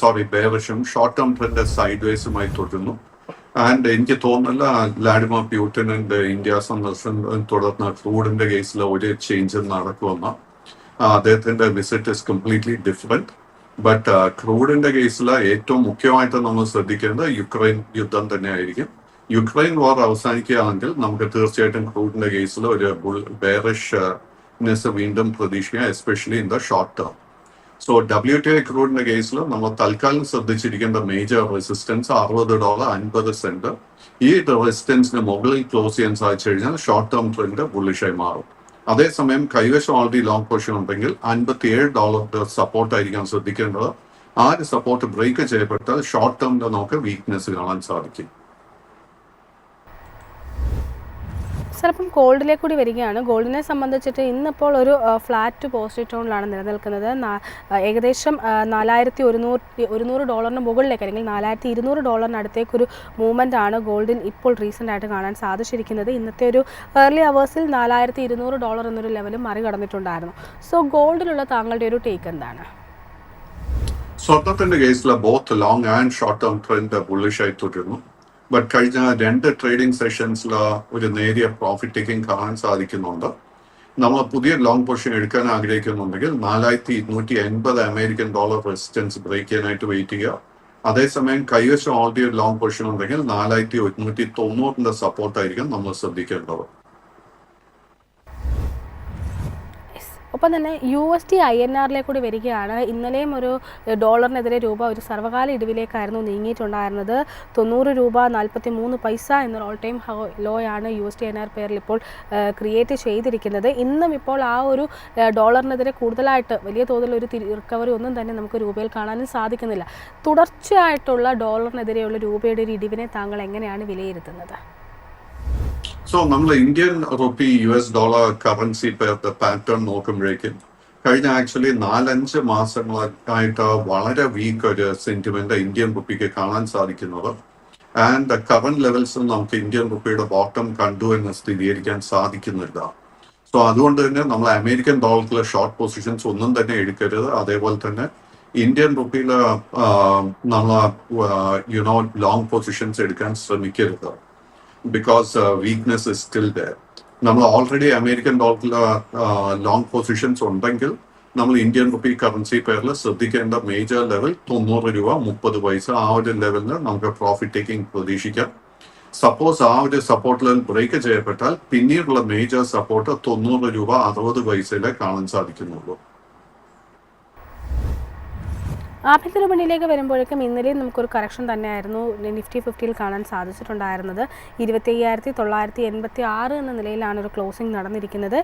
സോറി ബേവശും ഷോർട്ട് ടേം ട്രെൻഡ് സൈഡ് വേസുമായി തുടരുന്നു. ആൻഡ് എനിക്ക് തോന്നുന്നില്ല ലാഡിമർ പ്യൂട്ടനിന്റെ ഇന്ത്യ സന്ദർശനം തുടർന്ന് ക്രൂഡിന്റെ കേസിൽ ഒരു ചേഞ്ച് നടക്കുമെന്ന്. അദ്ദേഹത്തിന്റെ visit is completely different but ക്രൂഡിന്റെ കേസിൽ ഏറ്റവും മുഖ്യമായിട്ട് നമ്മൾ ശ്രദ്ധിക്കേണ്ടത് യുക്രൈൻ യുദ്ധം തന്നെയായിരിക്കും. യുക്രൈൻ വാർ അവസാനിക്കുകയാണെങ്കിൽ നമുക്ക് തീർച്ചയായിട്ടും ക്രൂഡിന്റെ കേസിൽ ഒരു ബുൾ ബേറിഷ് വീണ്ടും പ്രതീക്ഷിക്കാം especially in the short term so W T I ക്രൂഡിന്റെ കേസിൽ നമ്മൾ തൽക്കാലം ശ്രദ്ധിച്ചിരിക്കേണ്ട മേജർ റെസിസ്റ്റൻസ് അറുപത് ഡോളർ അൻപത് സെന്റ് ഈ റെസിസ്റ്റൻസിന് മുകളിൽ ക്ലോസ് ചെയ്യാൻ സാധിച്ചു കഴിഞ്ഞാൽ ഷോർട്ട് ടേം ട്രെൻഡ് ബുള്ളിഷായി മാറും. അതേസമയം കൈവശം ഓൾറെഡി ലോങ് പൊസിഷൻ ഉണ്ടെങ്കിൽ അൻപത്തി ഏഴ് ഡോളറിന്റെ സപ്പോർട്ട് ആയിരിക്കാം ശ്രദ്ധിക്കേണ്ടത്. ആ ഒരു സപ്പോർട്ട് ബ്രേക്ക് ചെയ്യപ്പെട്ടാൽ ഷോർട്ട് ടേമിന്റെ നമുക്ക് വീക്ക്നെസ് കാണാൻ സാധിക്കും. അപ്പം ഗോൾഡിലേക്ക് കൂടി വരികയാണ്. ഗോൾഡിനെ സംബന്ധിച്ചിട്ട് ഇന്നിപ്പോൾ ഒരു ഫ്ലാറ്റ് പോസിറ്റീവ് ടോണിലാണ് നിലനിൽക്കുന്നത് ഏകദേശം നാലായിരത്തി ഒരുന്നൂറ്റി ഒരുന്നൂറ് ഡോളറിന് മുകളിലേക്ക് അല്ലെങ്കിൽ നാലായിരത്തി ഇരുന്നൂറ് ഡോളറിനടുത്തേക്കൊരു മൂവ്മെന്റ് ആണ് ഗോൾഡിൽ ഇപ്പോൾ റീസെന്റ് ആയിട്ട് കാണാൻ സാധിച്ചിരിക്കുന്നത്. ഇന്നത്തെ ഒരു ഏർലി അവേഴ്സിൽ നാലായിരത്തി ഇരുന്നൂറ് ഡോളർ എന്നൊരു ലെവലും മറികടന്നിട്ടുണ്ടായിരുന്നു. സോ ഗോൾഡിലുള്ള താങ്കളുടെ ഒരു ടേക്ക് എന്താണ്? സ്വർണത്തിന്റെ കേസിൽ both long and short term trend bullish ആയി തുടരുന്നു ബട്ട് കഴിഞ്ഞ രണ്ട് ട്രേഡിംഗ് സെഷൻസിൽ ഒരു നേരിയ പ്രോഫിറ്റ് ടേക്കിംഗ് കാണാൻ സാധിക്കുന്നുണ്ട്. നമ്മൾ പുതിയ ലോങ് പൊസിഷൻ എടുക്കാൻ ആഗ്രഹിക്കുന്നുണ്ടെങ്കിൽ നാലായിരത്തി ഇരുന്നൂറ്റി എൺപത് അമേരിക്കൻ ഡോളർ റെസിസ്റ്റൻസ് ബ്രേക്ക് ചെയ്യാനായിട്ട് വെയിറ്റ് ചെയ്യുക. അതേസമയം കൈവശം ഓൾറെഡി ഒരു ലോങ് പൊസിഷൻ ഉണ്ടെങ്കിൽ നാലായിരത്തി ഒരുന്നൂറ്റി തൊണ്ണൂറിന്റെ സപ്പോർട്ടായിരിക്കും നമ്മൾ ശ്രദ്ധിക്കേണ്ടത്. ഒപ്പം തന്നെ U S T I N ആറിലേക്ക് കൂടി വരികയാണ്. ഇന്നലെയും ഒരു ഡോളറിനെതിരെ രൂപ ഒരു സർവകാല ഇടിവിലേക്കായിരുന്നു നീങ്ങിയിട്ടുണ്ടായിരുന്നത്. തൊണ്ണൂറ് രൂപ നാൽപ്പത്തി മൂന്ന് പൈസ എന്നൊരു ഓൾ ടൈം ലോ ആണ് U S T N R പേരിൽ ഇപ്പോൾ ക്രിയേറ്റ് ചെയ്തിരിക്കുന്നത്. ഇന്നും ഇപ്പോൾ ആ ഒരു ഡോളറിനെതിരെ കൂടുതലായിട്ട് വലിയ തോതിൽ ഒരു റിക്കവറി ഒന്നും തന്നെ നമുക്ക് രൂപയിൽ കാണാനും സാധിക്കുന്നില്ല. തുടർച്ചയായിട്ടുള്ള ഡോളറിനെതിരെയുള്ള രൂപയുടെ ഒരു ഇടിവിനെ താങ്കൾ എങ്ങനെയാണ് വിലയിരുത്തുന്നത്? സോ നമ്മൾ Indian rupee U S dollar currency പേരുടെ പാറ്റേൺ നോക്കുമ്പോഴേക്കും കഴിഞ്ഞ ആക്ച്വലി നാലഞ്ച് മാസങ്ങളായിട്ട് വളരെ വീക്ക് ഒരു സെന്റിമെന്റ് ഇന്ത്യൻ റുപ്പിക്ക് കാണാൻ സാധിക്കുന്നത്. ആൻഡ് കറന്റ് ലെവൽസ് നമുക്ക് ഇന്ത്യൻ റുപ്പിയുടെ ബോട്ടം കണ്ടു എന്ന് സ്ഥിരീകരിക്കാൻ സാധിക്കുന്നില്ല. സോ അതുകൊണ്ട് തന്നെ നമ്മൾ അമേരിക്കൻ ഡോളറിലെ ഷോർട്ട് പൊസിഷൻസ് ഒന്നും തന്നെ എടുക്കരുത്. അതേപോലെ തന്നെ ഇന്ത്യൻ റുപ്പിയിൽ നമ്മൾ യുനോ ലോങ് പൊസിഷൻസ് എടുക്കാൻ ശ്രമിക്കരുത്. Because weakness is still there. നമ്മൾ ഓൾറെഡി അമേരിക്കൻ ഡോളറിൽ ലോങ് പൊസിഷൻസ് ഉണ്ടെങ്കിൽ നമ്മൾ ഇന്ത്യൻ റുപ്പി കറൻസി പേരിൽ ശ്രദ്ധിക്കേണ്ട മേജർ ലെവൽ തൊണ്ണൂറ് രൂപ മുപ്പത് പൈസ ആ ഒരു ലെവലിൽ നമുക്ക് പ്രോഫിറ്റ് ടേക്കിംഗ് പ്രതീക്ഷിക്കാം സപ്പോസ് ആ ഒരു സപ്പോർട്ട് ലെവൽ ബ്രേക്ക് ചെയ്യപ്പെട്ടാൽ പിന്നീടുള്ള മേജർ സപ്പോർട്ട് തൊണ്ണൂറ് രൂപ അറുപത് പൈസയിലെ കാണാൻ സാധിക്കുന്നുള്ളൂ ആഭ്യന്തര വിപണിയിലേക്ക് വരുമ്പോഴേക്കും ഇന്നലെയും നമുക്കൊരു കറക്ഷൻ തന്നെയായിരുന്നു. നിഫ്റ്റി ഫിഫ്റ്റിയിൽ കാണാൻ സാധിച്ചിട്ടുണ്ടായിരുന്നത്. ഇരുപത്തി അയ്യായിരത്തി തൊള്ളായിരത്തി എൺപത്തി ആറ് എന്ന നിലയിലാണ് ഒരു ക്ലോസിംഗ് നടന്നിരിക്കുന്നത്.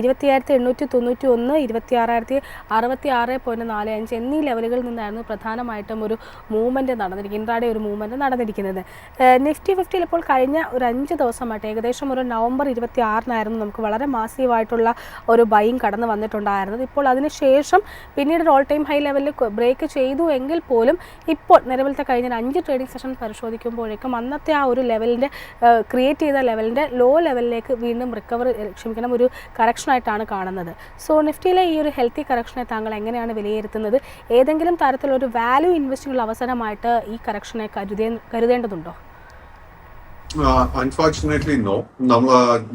ഇരുപത്തി അയ്യായിരത്തി എണ്ണൂറ്റി തൊണ്ണൂറ്റി ഒന്ന് ഇരുപത്തി ആറായിരത്തി അറുപത്തി ആറ് പോയിന്റ് നാല് അഞ്ച് എന്നീ ലെവലുകളിൽ നിന്നായിരുന്നു പ്രധാനമായിട്ടും ഒരു മൂവ്മെന്റ് നടന്നിരിക്കുന്നത്. ഇൻട്രാഡേ ഒരു മൂവ്മെന്റ് നടന്നിരിക്കുന്നത്. നിഫ്റ്റി ഫിഫ്റ്റിയിൽ ഇപ്പോൾ കഴിഞ്ഞ ഒരു അഞ്ച് ദിവസമായിട്ട് ഏകദേശം ഒരു നവംബർ ഇരുപത്തി ആറിനായിരുന്നു നമുക്ക് വളരെ മാസീവായിട്ടുള്ള ഒരു ബൈങ് കടന്നു വന്നിട്ടുണ്ടായിരുന്നത്. ഇപ്പോൾ അതിനുശേഷം പിന്നീട് ഒരു ഓൾ ടൈം ഹൈ ലെവലിൽ ബ്രേക്ക് ചെയ്തു എങ്കിൽ പോലും ഇപ്പോൾ നിലവിലത്തെ കഴിഞ്ഞ അഞ്ച് ട്രേഡിംഗ് സെഷൻ പരിശോധിക്കുമ്പോഴേക്കും അന്നത്തെ ആ ഒരു ലെവലിന്റെ ക്രിയേറ്റ് ചെയ്ത ലെവലിന്റെ ലോ ലെവലിലേക്ക് വീണ്ടും റിക്കവർ ക്ഷമിക്കണം ഒരു കറക്ഷനായിട്ടാണ് കാണുന്നത്. സോ നിഫ്റ്റിയിലെ ഈ ഒരു ഹെൽത്തി കറക്ഷനെ താങ്കൾ എങ്ങനെയാണ് വിലയിരുത്തുന്നത്? ഏതെങ്കിലും തരത്തിലൊരു വാല്യൂ ഇൻവെസ്റ്റിംഗുള്ള അവസരമായിട്ട് ഈ കറക്ഷനെ കരുതേ കരുതേണ്ടതുണ്ടോ? അൺഫോർച്ചുനേറ്റ്ലി നോ നമ്മൾ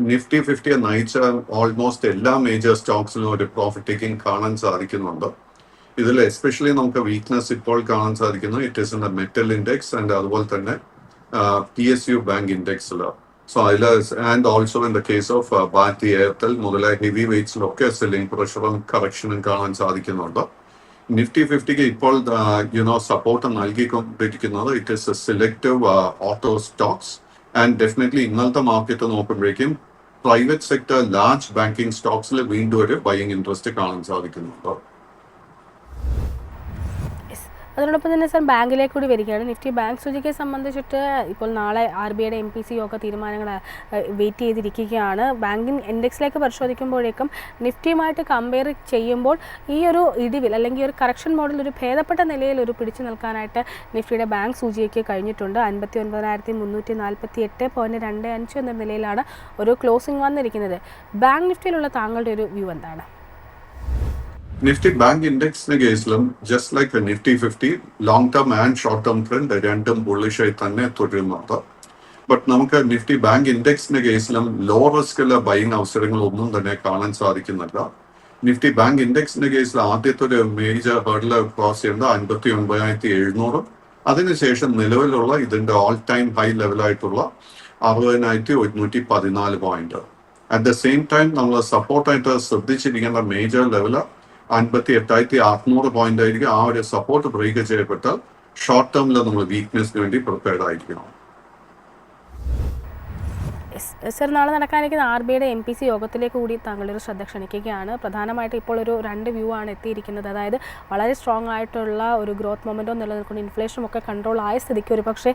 നിഫ്റ്റി ഫിഫ്റ്റിയെ നയിച്ച ഓൾമോസ്റ്റ് എല്ലാ മേജർ സ്റ്റോക്സിലും ഒരു പ്രോഫിറ്റ് ടേക്കിംഗ് കാണാൻ സാധിക്കുന്നുണ്ട്. ഇതിൽ എസ്പെഷ്യലി നമുക്ക് വീക്ക്നെസ് ഇപ്പോൾ കാണാൻ സാധിക്കുന്നു. It is in the metal index and അതുപോലെ തന്നെ പി എസ് യു ബാങ്ക് ഇൻഡെക്സിൽ സോ അതിൽ and also in the case of Bharti Airtel മുതലായ ഹെവി വെയ്റ്റ്സിലൊക്കെ സെല്ലിംഗ് പ്രഷറും കറക്ഷനും കാണാൻ സാധിക്കുന്നുണ്ട്. നിഫ്റ്റി ഫിഫ്റ്റിക്ക് ഇപ്പോൾ you know support നൽകിക്കൊണ്ടിരിക്കുന്നത്. It is selective auto stocks and definitely ഇന്നലത്തെ മാർക്കറ്റ് നോക്കുമ്പോഴേക്കും പ്രൈവറ്റ് സെക്ടർ ലാർജ് ബാങ്കിങ് സ്റ്റോക്സിൽ വീണ്ടും ഒരു ബൈയിങ് ഇൻട്രസ്റ്റ് കാണാൻ സാധിക്കുന്നുണ്ട്. അതിനോടൊപ്പം തന്നെ സാർ ബാങ്കിലേക്ക് കൂടി വരികയാണ്. നിഫ്റ്റി ബാങ്ക് സൂചികയെ സംബന്ധിച്ചിട്ട് ഇപ്പോൾ നാളെ ആർ ബി ഐയുടെ എം പി സി ഒക്കെ തീരുമാനങ്ങൾ വെയിറ്റ് ചെയ്തിരിക്കുകയാണ്. ബാങ്കിങ് ഇൻഡെക്സിലേക്ക് പരിശോധിക്കുമ്പോഴേക്കും നിഫ്റ്റിയുമായിട്ട് കമ്പയർ ചെയ്യുമ്പോൾ ഈ ഒരു ഇടിവിൽ അല്ലെങ്കിൽ ഒരു കറക്ഷൻ മോഡൽ ഒരു ഭേദപ്പെട്ട നിലയിൽ ഒരു പിടിച്ചു നിൽക്കാനായിട്ട് നിഫ്റ്റിയുടെ ബാങ്ക് സൂചികയ്ക്ക് കഴിഞ്ഞിട്ടുണ്ട്. അൻപത്തി ഒൻപതിനായിരത്തി മുന്നൂറ്റി നാൽപ്പത്തി എട്ട് പോയിന്റ് രണ്ട് അഞ്ച് എന്ന നിലയിലാണ് ഒരു ക്ലോസിംഗ് വന്നിരിക്കുന്നത്. ബാങ്ക് നിഫ്റ്റിയിലുള്ള താങ്കളുടെ ഒരു വ്യൂ എന്താണ്? നിഫ്റ്റി ബാങ്ക് ഇൻഡെക്സിന്റെ കേസിലും just like nifty fifty long term and short term trend രണ്ടും ബുള്ളിഷായി തന്നെ തുടരുന്നുണ്ട്. ബട്ട് നമുക്ക് നിഫ്റ്റി ബാങ്ക് ഇൻഡെക്സിന്റെ കേസിലും ലോ റിസ്കുള്ള ബൈങ് അവസരങ്ങളൊന്നും തന്നെ കാണാൻ സാധിക്കുന്നില്ല. നിഫ്റ്റി ബാങ്ക് ഇൻഡെക്സിന്റെ കേസിൽ ആദ്യത്തെ ഒരു മേജർ ഹേർഡിൽ ക്രോസ് ചെയ്യേണ്ട അൻപത്തി ഒൻപതിനായിരത്തി എഴുന്നൂറ് അതിനുശേഷം നിലവിലുള്ള ഇതിന്റെ ഓൾ ടൈം ഹൈ ലെവലായിട്ടുള്ള അറുപതിനായിരത്തി ഒരുന്നൂറ്റി പതിനാല് point at the same time നമ്മൾ സപ്പോർട്ടായിട്ട് ശ്രദ്ധിച്ചിരിക്കേണ്ട മേജർ ലെവൽ അൻപത്തി എട്ടായിരത്തി അറുന്നൂറ് പോയിന്റ് ആയിരിക്കും. ആ ഒരു സപ്പോർട്ട് ബ്രേക്ക് ചെയ്യപ്പെട്ടാൽ ഷോർട്ട് ടേമിൽ നമ്മൾ വീക്ക്നെസ്സിന് വേണ്ടി പ്രിപ്പയർഡ് ആയിരിക്കണം. സർ നാളെ നടക്കാനിരിക്കുന്ന ആർ ബിയുടെ എം പി സി യോഗത്തിലേക്ക് കൂടി താങ്കളുടെ ഒരു ശ്രദ്ധ ക്ഷണിക്കുകയാണ്. പ്രധാനമായിട്ട് ഇപ്പോൾ ഒരു രണ്ട് വ്യൂ ആണ് എത്തിയിരിക്കുന്നത്. അതായത് വളരെ സ്ട്രോങ് ആയിട്ടുള്ള ഒരു ഗ്രോത്ത് മൊമെന്റോ നിലനിൽക്കുന്ന. ഇൻഫ്ലേഷനും ഒക്കെ കൺട്രോൾ ആയ സ്ഥിതിക്ക് ഒരു പക്ഷേ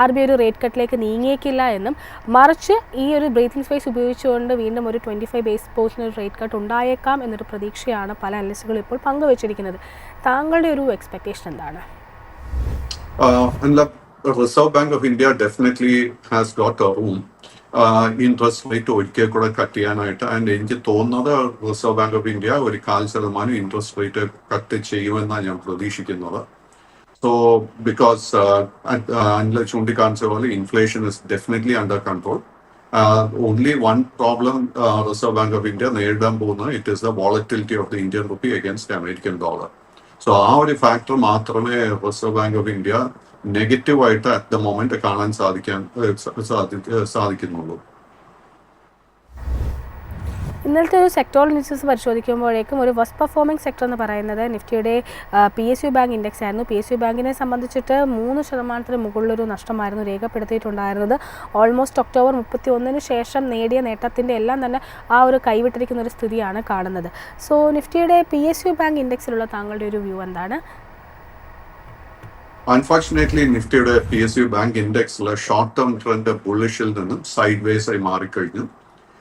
ആർ ബി ഒരു റേറ്റ് കട്ടിലേക്ക് നീങ്ങിയേക്കില്ല എന്നും മറിച്ച് ഈ ഒരു ബ്രീത്തിങ് സ്പേസ് ഉപയോഗിച്ചുകൊണ്ട് വീണ്ടും ഒരു ട്വന്റി ഫൈവ് ബേസ് പോയിന്റിന് ഒരു റേറ്റ് കട്ട് ഉണ്ടായേക്കാം എന്നൊരു പ്രതീക്ഷയാണ് പല അനലിസ്റ്റുകളും ഇപ്പോൾ പങ്കുവച്ചിരിക്കുന്നത്. താങ്കളുടെ ഒരു എക്സ്പെക്റ്റേഷൻ എന്താണ്? Reserve Bank of India definitely has got a room. Interest rate ഒരിക്കൽ കൂടെ കട്ട് ചെയ്യാനായിട്ട്. ആൻഡ് എനിക്ക് തോന്നുന്നത് റിസർവ് ബാങ്ക് ഓഫ് ഇന്ത്യ ഒരു കാൽ ശതമാനം ഇൻട്രസ്റ്റ് റേറ്റ് കട്ട് ചെയ്യുമെന്നാണ് ഞാൻ പ്രതീക്ഷിക്കുന്നത്. സോ ബിക്കോസ് അനില ചൂണ്ടിക്കാണിച്ച പോലെ inflation is definitely under control only one problem reserve bank of India നേരിടാൻ പോകുന്നത് it is the volatility of the Indian rupee against American dollar so ആ ഒരു ഫാക്ടർ മാത്രമേ റിസർവ് ബാങ്ക് ഓഫ് ഇന്ത്യ നെഗറ്റീവായിട്ട് at the moment കാണാൻ സാധിക്കാൻ സാധിക്കുന്നുള്ളൂ. ഇന്നലത്തെ ഒരു സെക്ടോറൽ ന്യൂസസ് പരിശോധിക്കുമ്പോഴേക്കും ഒരു വസ്റ്റ് പെർഫോമിംഗ് സെക്ടർ എന്ന് പറയുന്നത് നിഫ്റ്റിയുടെ P S U bank index ആയിരുന്നു. പി എസ് യു ബാങ്കിനെ സംബന്ധിച്ചിട്ട് മൂന്ന് ശതമാനത്തിന് മുകളിലൊരു നഷ്ടമായിരുന്നു രേഖപ്പെടുത്തിയിട്ടുണ്ടായിരുന്നത്. ഓൾമോസ്റ്റ് ഒക്ടോബർ മുപ്പത്തി ഒന്നിന് ശേഷം നേടിയ നേട്ടത്തിന്റെ എല്ലാം തന്നെ ആ ഒരു കൈവിട്ടിരിക്കുന്ന ഒരു സ്ഥിതിയാണ് കാണുന്നത്. സോ നിഫ്റ്റിയുടെ പി എസ് യു ബാങ്ക് ഇൻഡെക്സിലുള്ള താങ്കളുടെ ഒരു വ്യൂ എന്താണ്? അൺഫോർച്ചുനേറ്റ്ലി നിഫ്റ്റിയുടെ പി എസ് യു ബാങ്ക് ഇൻഡെക്സിലെ ഷോർട്ട് ടേം ട്രെൻഡ് ബുള്ളിഷിൽ നിന്നും സൈഡ് വേസ് ആയി മാറിക്കഴിഞ്ഞു.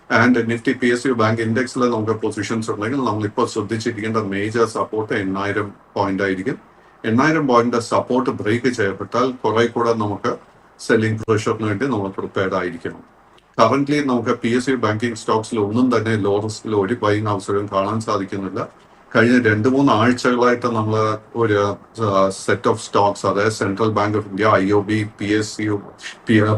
And Nifty P S U bank ഇൻഡെക്സിൽ നമുക്ക് പൊസിഷൻസ് ഉണ്ടെങ്കിൽ നമ്മളിപ്പോൾ ശ്രദ്ധിച്ചിരിക്കേണ്ട മേജർ സപ്പോർട്ട് എണ്ണായിരം പോയിന്റ് ആയിരിക്കും. എണ്ണായിരം പോയിന്റ് സപ്പോർട്ട് ബ്രേക്ക് ചെയ്യപ്പെട്ടാൽ കുറെ കൂടെ നമുക്ക് സെല്ലിംഗ് പ്രഷറിന് വേണ്ടി നമ്മൾ പ്രിപ്പയർഡ് ആയിരിക്കണം. കറന്റ്ലി നമുക്ക് പി എസ് യു ബാങ്കിങ് സ്റ്റോക്സിൽ ഒന്നും തന്നെ ലോ റിസ്കിൽ ഒരു ബൈങ് അവസരം കാണാൻ സാധിക്കുന്നില്ല. കഴിഞ്ഞ രണ്ട് മൂന്ന് ആഴ്ചകളായിട്ട് നമ്മൾ ഒരു സെറ്റ് ഓഫ് സ്റ്റോക്സ് അതായത് central bank of India I O B P S U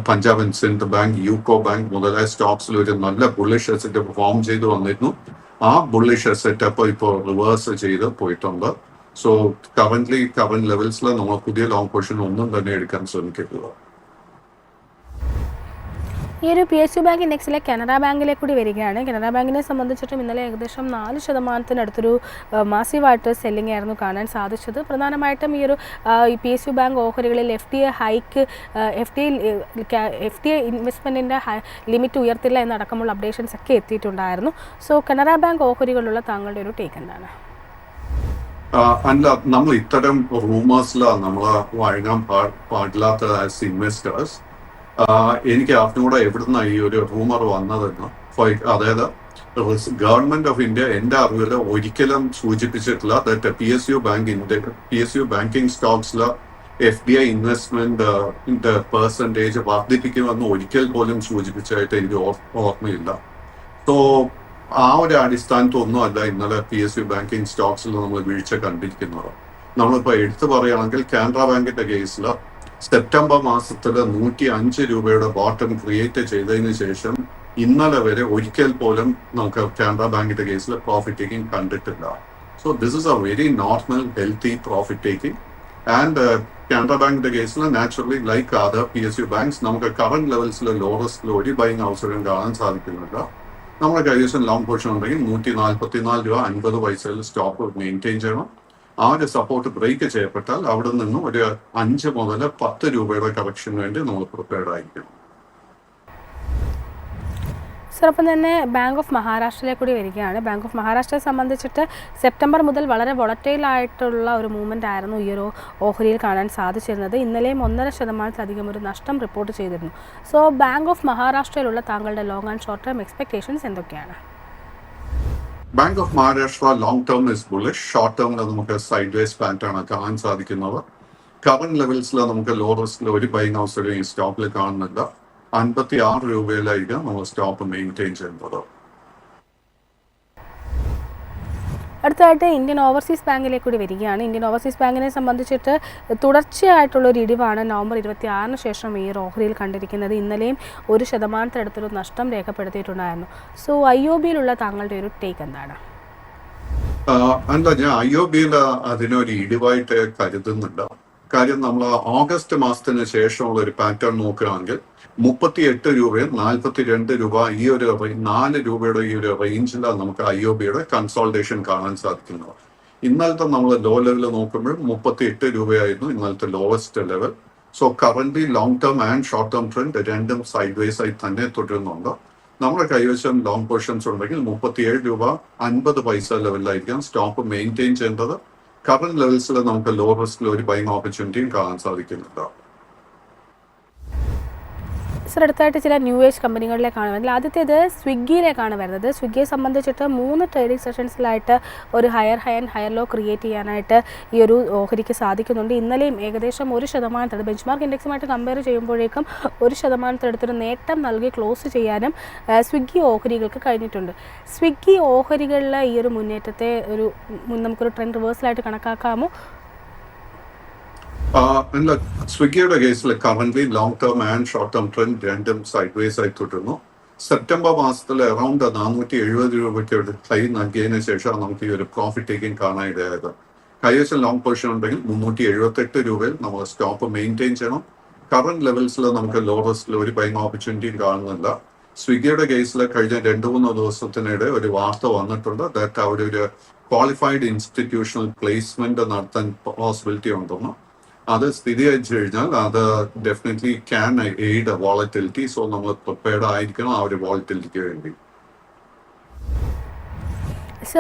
Punjab Sind bank UCO bank മുതലായ സ്റ്റോക്സിൽ ഒരു നല്ല ബുള്ളിഷ് അസെറ്റ് ഫോം ചെയ്ത് വന്നിരുന്നു. ആ ബുള്ളിഷ് സെറ്റപ്പ് ഇപ്പോൾ റിവേഴ്സ് ചെയ്ത് പോയിട്ടുണ്ട്. സോ കറന്റ് കറന്റ് ലെവൽസിൽ നമ്മൾ പുതിയ ലോങ് പൊസിഷൻ ഒന്നും തന്നെ എടുക്കാൻ ശ്രമിക്കരുത്. ഈ ഒരു പി എസ് യു ബാങ്ക് ഇൻഡെക്സിലെ കനറ ബാങ്കിലേക്ക് കൂടി വരികയാണ്. കനറ ബാങ്കിനെ സംബന്ധിച്ചിട്ടും ഇന്നലെ ഏകദേശം നാല് ശതമാനത്തിനടുത്തൊരു മാസീവായിട്ട് സെല്ലിംഗ് ആയിരുന്നു കാണാൻ സാധിച്ചത്. പ്രധാനമായിട്ടും ഈ ഒരു P S U bank ഓഹരികളിൽ F D A hike F D F D A ഇൻവെസ്റ്റ്മെന്റിന്റെ limit ഉയർത്തില്ല എന്നടക്കമുള്ള അപ്ഡേഷൻസ് ഒക്കെ എത്തിയിട്ടുണ്ടായിരുന്നു. സോ കനറ ബാങ്ക് ഓഹരികളുള്ള താങ്കളുടെ ഒരു ടേക്ക് എന്താണ്? അല്ല നമ്മൾ ഇത്തരം റൂമേഴ്സിലാണ് നമ്മൾ വഴങ്ങാൻ പാടില്ലാത്ത ആസ് ഇൻവെസ്റ്റേഴ്സ് എനിക്ക് അറിഞ്ഞൂടെ എവിടുന്ന ഈ ഒരു റൂമർ വന്നതെന്ന്. അതായത് ഗവൺമെന്റ് ഓഫ് ഇന്ത്യ എന്റെ അറിവിൽ ഒരിക്കലും സൂചിപ്പിച്ചിട്ടില്ല that P S U bank P S U banking സ്റ്റോക്സിൽ F D I investment percentage വർദ്ധിപ്പിക്കുമെന്ന് ഒരിക്കൽ പോലും സൂചിപ്പിച്ചായിട്ട് എനിക്ക് ഓർ- ഓർമ്മയില്ല. സോ ആ ഒരു അടിസ്ഥാനത്തൊന്നും അല്ല ഇന്നലെ പി എസ് യു ബാങ്കിങ് സ്റ്റോക്സിൽ നമ്മൾ വീഴ്ച കണ്ടിരിക്കുന്നത്. നമ്മളിപ്പോൾ എടുത്തു പറയുകയാണെങ്കിൽ കാനറ ബാങ്കിന്റെ കേസിൽ സെപ്റ്റംബർ മാസത്തിൽ നൂറ്റി അഞ്ച് രൂപയുടെ ബോട്ടം ക്രിയേറ്റ് ചെയ്തതിന് ശേഷം ഇന്നലെ വരെ ഒരിക്കൽ പോലും നമുക്ക് കാനറ ബാങ്കിന്റെ കേസിൽ പ്രോഫിറ്റ് ടേക്കിംഗ് കണ്ടിട്ടില്ല. So this is a very normal healthy profit taking and Canara ബാങ്കിന്റെ കേസിൽ naturally like other P S U banks നമുക്ക് കറന്റ് ലെവൽസിൽ ലോ ഒരു ബൈങ് അവസരം കാണാൻ സാധിക്കുന്നില്ല നമ്മുടെ കൈവശം ലോങ് പൊസിഷൻ ഉണ്ടെങ്കിൽ നൂറ്റി നാൽപ്പത്തി നാല് രൂപ അൻപത് പൈസയിൽ സ്റ്റോക്ക് മെയിന്റെയിൻ ചെയ്യണം. ആ ഒരു സപ്പോർട്ട് ബ്രേക്ക് ചെയ്യപ്പെട്ടാൽ അവിടെ നിന്നും ഒരു അഞ്ച് മുതൽ പത്ത് രൂപയുടെ കറക്ഷന് വേണ്ടി നമ്മൾ പ്രിപ്പയർഡ് ആയിരിക്കണം ഒപ്പം തന്നെ ബാങ്ക് ഓഫ് മഹാരാഷ്ട്രയിലേക്ക് കൂടി വരികയാണ്. ബാങ്ക് ഓഫ് മഹാരാഷ്ട്രയെ സംബന്ധിച്ചിട്ട് സെപ്റ്റംബർ മുതൽ വളരെ വൊളറ്റൈൽ ആയിട്ടുള്ള ഒരു മൂവ്മെന്റ് ആയിരുന്നു ഈ ഒരു ഓഹരിയിൽ കാണാൻ സാധിച്ചിരുന്നത്. ഇന്നലെയും ഒന്നര ശതമാനത്തിലധികം ഒരു നഷ്ടം റിപ്പോർട്ട് ചെയ്തിരുന്നു. സോ ബാങ്ക് ഓഫ് മഹാരാഷ്ട്രയിലുള്ള താങ്കളുടെ long and short term expectations എന്തൊക്കെയാണ്? Bank of Maharashtra long term is bullish short ടേമിൽ നമുക്ക് സൈഡ് വേസ് പാറ്റേൺ കാണാൻ സാധിക്കുന്നത്. കറന്റ് ലെവൽസിൽ നമുക്ക് ലോ റിസ്കിൽ ഒരു ബൈങ് അവസരം ഈ സ്റ്റോക്കിൽ കാണുന്നില്ല അൻപത്തി ആറ് രൂപയിലായിരിക്കും നമ്മൾ സ്റ്റോപ്പ് മെയിന്റെയിൻ ചെയ്യുന്നത്. അടുത്തതായിട്ട് ഇന്ത്യൻ ഓവർസീസ് ബാങ്കിലേക്ക് കൂടി വരികയാണ്. ഇന്ത്യൻ ഓവർസീസ് ബാങ്കിനെ സംബന്ധിച്ചിട്ട് തുടർച്ചയായിട്ടുള്ള ഒരു ഇടിവാണ് നവംബർ ഇരുപത്തി ആറിന് ശേഷം ഈ ഓഹരിയിൽ കണ്ടിരിക്കുന്നത്. ഇന്നലെയും ഒരു ശതമാനത്തിനടുത്തൊരു നഷ്ടം രേഖപ്പെടുത്തിയിട്ടുണ്ടായിരുന്നു. സോ ഐ ഒ ബിയിലുള്ള താങ്കളുടെ ഒരു ടേക്ക് എന്താണ്? എന്താ ഞാൻ ഐ ഒ ബിയിൽ അതിനൊരു ഇടിവായിട്ട് കരുതുന്നുണ്ട്. കാര്യം നമ്മൾ ഓഗസ്റ്റ് മാസത്തിന് ശേഷമുള്ള ഒരു പാറ്റേൺ നോക്കുകയാണെങ്കിൽ മുപ്പത്തി എട്ട് രൂപയും നാൽപ്പത്തി രണ്ട് രൂപ ഈ ഒരു നാല് രൂപയുടെ ഈ ഒരു റേഞ്ചിലാണ് നമുക്ക് ഐ ഒ ബിയുടെ കൺസോൾട്ടേഷൻ കാണാൻ സാധിക്കുന്നത്. ഇന്നലത്തെ നമ്മൾ ലോ ലെവൽ നോക്കുമ്പോൾ മുപ്പത്തി എട്ട് രൂപയായിരുന്നു ഇന്നലത്തെ lowest level so current long term and short term trend രണ്ടും സൈഡ് വേസ് ആയി തന്നെ തുടരുന്നുണ്ട്. നമ്മുടെ കൈവശം ലോങ് പൊസിഷൻസ് ഉണ്ടെങ്കിൽ മുപ്പത്തിയേഴ് രൂപ അൻപത് പൈസ ലെവലിലായിരിക്കാം സ്റ്റോപ്പ് മെയിന്റെയിൻ ചെയ്യേണ്ടത്. കറന്റ് ലെവൽസിൽ നമുക്ക് ലോ റിസ്കിൽ ഒരു ബൈങ് ഓപ്പർച്യൂണിറ്റിയും കാണാൻ സാധിക്കുന്നുണ്ട്. സർ അടുത്തായിട്ട് ചില ന്യൂ ഏജ് കമ്പനികളിലേക്കാണ് വരുന്നത് ആദ്യത്തേത് സ്വിഗ്ഗിയിലേക്കാണ് വരുന്നത്. സ്വിഗ്ഗിയെ സംബന്ധിച്ചിട്ട് മൂന്ന് ട്രേഡിംഗ് സെഷൻസിലായിട്ട് ഒരു higher high and higher low create ചെയ്യാനായിട്ട് ഈ ഒരു ഓഹരിക്ക് സാധിക്കുന്നുണ്ട്. ഇന്നലെയും ഏകദേശം ഒരു ശതമാനത്തിന് ബെഞ്ച് മാർക്ക് ഇൻഡെക്സുമായിട്ട് കമ്പയർ ചെയ്യുമ്പോഴേക്കും ഒരു ശതമാനത്തിനടുത്തൊരു നേട്ടം നൽകി ക്ലോസ് ചെയ്യാനും സ്വിഗ്ഗി ഓഹരികൾക്ക് കഴിഞ്ഞിട്ടുണ്ട്. സ്വിഗ്ഗി ഓഹരികളിലെ ഈ ഒരു മുന്നേറ്റത്തെ ഒരു നമുക്കൊരു ട്രെൻഡ് റിവേഴ്സലായിട്ട് കണക്കാക്കാമോ? സ്വിഗ്ഗിയുടെ കേസിൽ current long term and short term trend രണ്ടും സൈഡ് വേസ് ആയി തുടരുന്നു. സെപ്റ്റംബർ മാസത്തിൽ അറൌണ്ട് നാനൂറ്റി എഴുപത് രൂപയ്ക്ക് ഒരു നൽകിയതിനു ശേഷം നമുക്ക് ഈ ഒരു പ്രോഫിറ്റ് ടേക്കിംഗ് കാണാൻ ഇടയായത്. കൈവശം ലോങ് പൊസിഷൻ ഉണ്ടെങ്കിൽ മുന്നൂറ്റി എഴുപത്തെട്ട് രൂപയിൽ നമ്മൾ സ്റ്റോപ്പ് മെയിന്റെയിൻ ചെയ്യണം. കറന്റ് ലെവൽസിൽ നമുക്ക് ലോ ഒരു ബൈങ് ഓപ്പർച്യൂണിറ്റിയും കാണുന്നില്ല. സ്വിഗ്ഗിയുടെ കേസിൽ കഴിഞ്ഞ രണ്ടു മൂന്ന് ദിവസത്തിനിടെ ഒരു വാർത്ത വന്നിട്ടുണ്ട്. ദാറ്റ് അവരൊരു ക്വാളിഫൈഡ് ഇൻസ്റ്റിറ്റ്യൂഷണൽ പ്ലേസ്മെന്റ് നടത്താൻ പോസിബിലിറ്റി ഉണ്ടെന്ന്. അത് സ്ഥിതി അയച്ചു കഴിഞ്ഞാൽ അത് definitely can aid volatility so നമ്മൾ പ്രിപ്പയർഡ് ആയിരിക്കണം ആ ഒരു വോളറ്റിലിറ്റിക്ക് വേണ്ടി.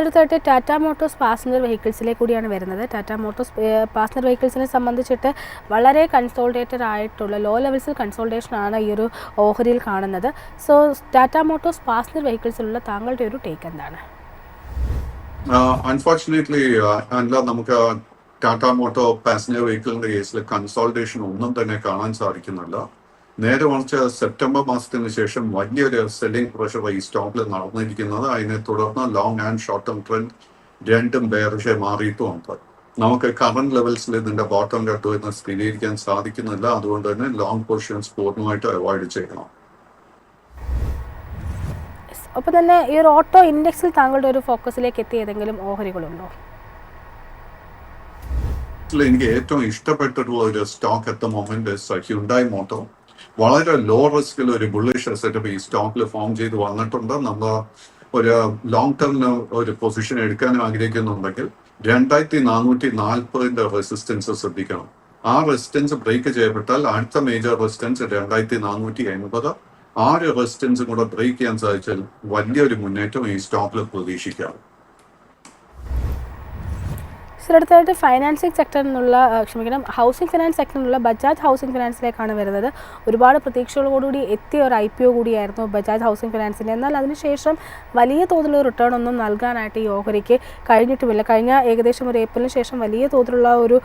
അടുത്തായിട്ട് ടാറ്റ മോട്ടോഴ്സ് പാസഞ്ചർ വെഹിക്കിൾസിലേക്ക് കൂടിയാണ് വരുന്നത്. ടാറ്റ മോട്ടോഴ്സ് പാസഞ്ചർ വെഹിക്കിൾസിനെ സംബന്ധിച്ചിട്ട് വളരെ കൺസോൾട്ടേറ്റഡ് ആയിട്ടുള്ള ലോ ലെവൽസിൽ കൺസോൾട്ടേഷൻ ആണ് ഈ ഒരു ഓഹരിയിൽ കാണുന്നത്. സോ ടാറ്റ മോട്ടോഴ്സ് പാസഞ്ചർ വെഹിക്കിൾസിലുള്ള താങ്കളുടെ ഒരു ടേക്ക് എന്താണ്? അൺഫോർച്ചുനേറ്റ്ലി അല്ല നമുക്ക് ടാറ്റ മോട്ടോ പാസഞ്ചർ വെഹിക്കിളിന്റെ കേസിൽ കൺസോൾട്ടേഷൻ ഒന്നും തന്നെ കാണാൻ സാധിക്കുന്നില്ല. നേരെ മറിച്ച് സെപ്റ്റംബർ മാസത്തിന് ശേഷം വലിയൊരു സെല്ലിംഗ് പ്രഷർ ഈ സ്റ്റോക്കിൽ നടന്നിരിക്കുന്നത്. അതിനെ തുടർന്ന് long and short term trend രണ്ടും ബേറിഷെ മാറിയിട്ടുമുണ്ട് നമുക്ക് കറന്റ് ലെവൽസിൽ ഇതിന്റെ ബോട്ടം കട്ട് എന്ന് സ്ഥിരീകരിക്കാൻ സാധിക്കുന്നില്ല. അതുകൊണ്ട് തന്നെ ലോങ് പൊസിഷൻസ് പൂർണമായിട്ട് അവോയ്ഡ് ചെയ്യണം. ഒപ്പം തന്നെ ഈ ഒരു ഓട്ടോ ഇൻഡെക്സിൽ താങ്കളുടെ ഒരു ഫോക്കസിലേക്ക് എത്തിയ ഏതെങ്കിലും ഓഹരികളുണ്ടോ? ഇതിൽ എനിക്ക് ഏറ്റവും ഇഷ്ടപ്പെട്ടിട്ടുള്ള ഒരു stock at the moment Hyundai motor വളരെ ലോ റിസ്കിൽ ഒരു ബുള്ളിഷ് സെറ്റപ്പ് ഈ സ്റ്റോക്കിൽ ഫോം ചെയ്ത് വന്നിട്ടുണ്ട്. നമ്മൾ ഒരു ലോങ് ടേമിന് ഒരു പൊസിഷൻ എടുക്കാൻ ആഗ്രഹിക്കുന്നുണ്ടെങ്കിൽ രണ്ടായിരത്തി നാനൂറ്റി നാൽപ്പതിന്റെ റെസിസ്റ്റൻസ് ശ്രദ്ധിക്കണം. ആ റെസിസ്റ്റൻസ് ബ്രേക്ക് ചെയ്യപ്പെട്ടാൽ അടുത്ത മേജർ റെസിസ്റ്റൻസ് രണ്ടായിരത്തി നാനൂറ്റി എൺപത് ആ ഒരു റെസിസ്റ്റൻസും കൂടെ ബ്രേക്ക് ചെയ്യാൻ സാധിച്ചാൽ വലിയൊരു മുന്നേറ്റം ഈ സ്റ്റോക്കിൽ പ്രതീക്ഷിക്കാം. സർ അടുത്തായിട്ട് ഫൈനാൻസിങ് സെക്ടറിൽ നിന്നുള്ള ക്ഷമിക്കണം ഹൗസിംഗ് ഫിനാൻസ് സെക്ടറിൽ നിന്നുള്ള ബജാജ് ഹൗസിംഗ് ഫിനാൻസിലേക്കാണ് വരുന്നത്. ഒരുപാട് പ്രതീക്ഷകളോടുകൂടി എത്തിയ ഒരു ഐ പി ഒ കൂടിയായിരുന്നു ബജാജ് ഹൗസിംഗ് ഫിനാൻസിന്റെ എന്നാൽ അതിനുശേഷം വലിയ തോതിലുള്ള റിട്ടേൺ ഒന്നും നൽകാനായിട്ട് ഈ ഓഹരിക്ക് കഴിഞ്ഞിട്ടുമില്ല. കഴിഞ്ഞ ഏകദേശം ഒരു ഏപ്രിലിന് ശേഷം വലിയ തോതിലുള്ള ഒരു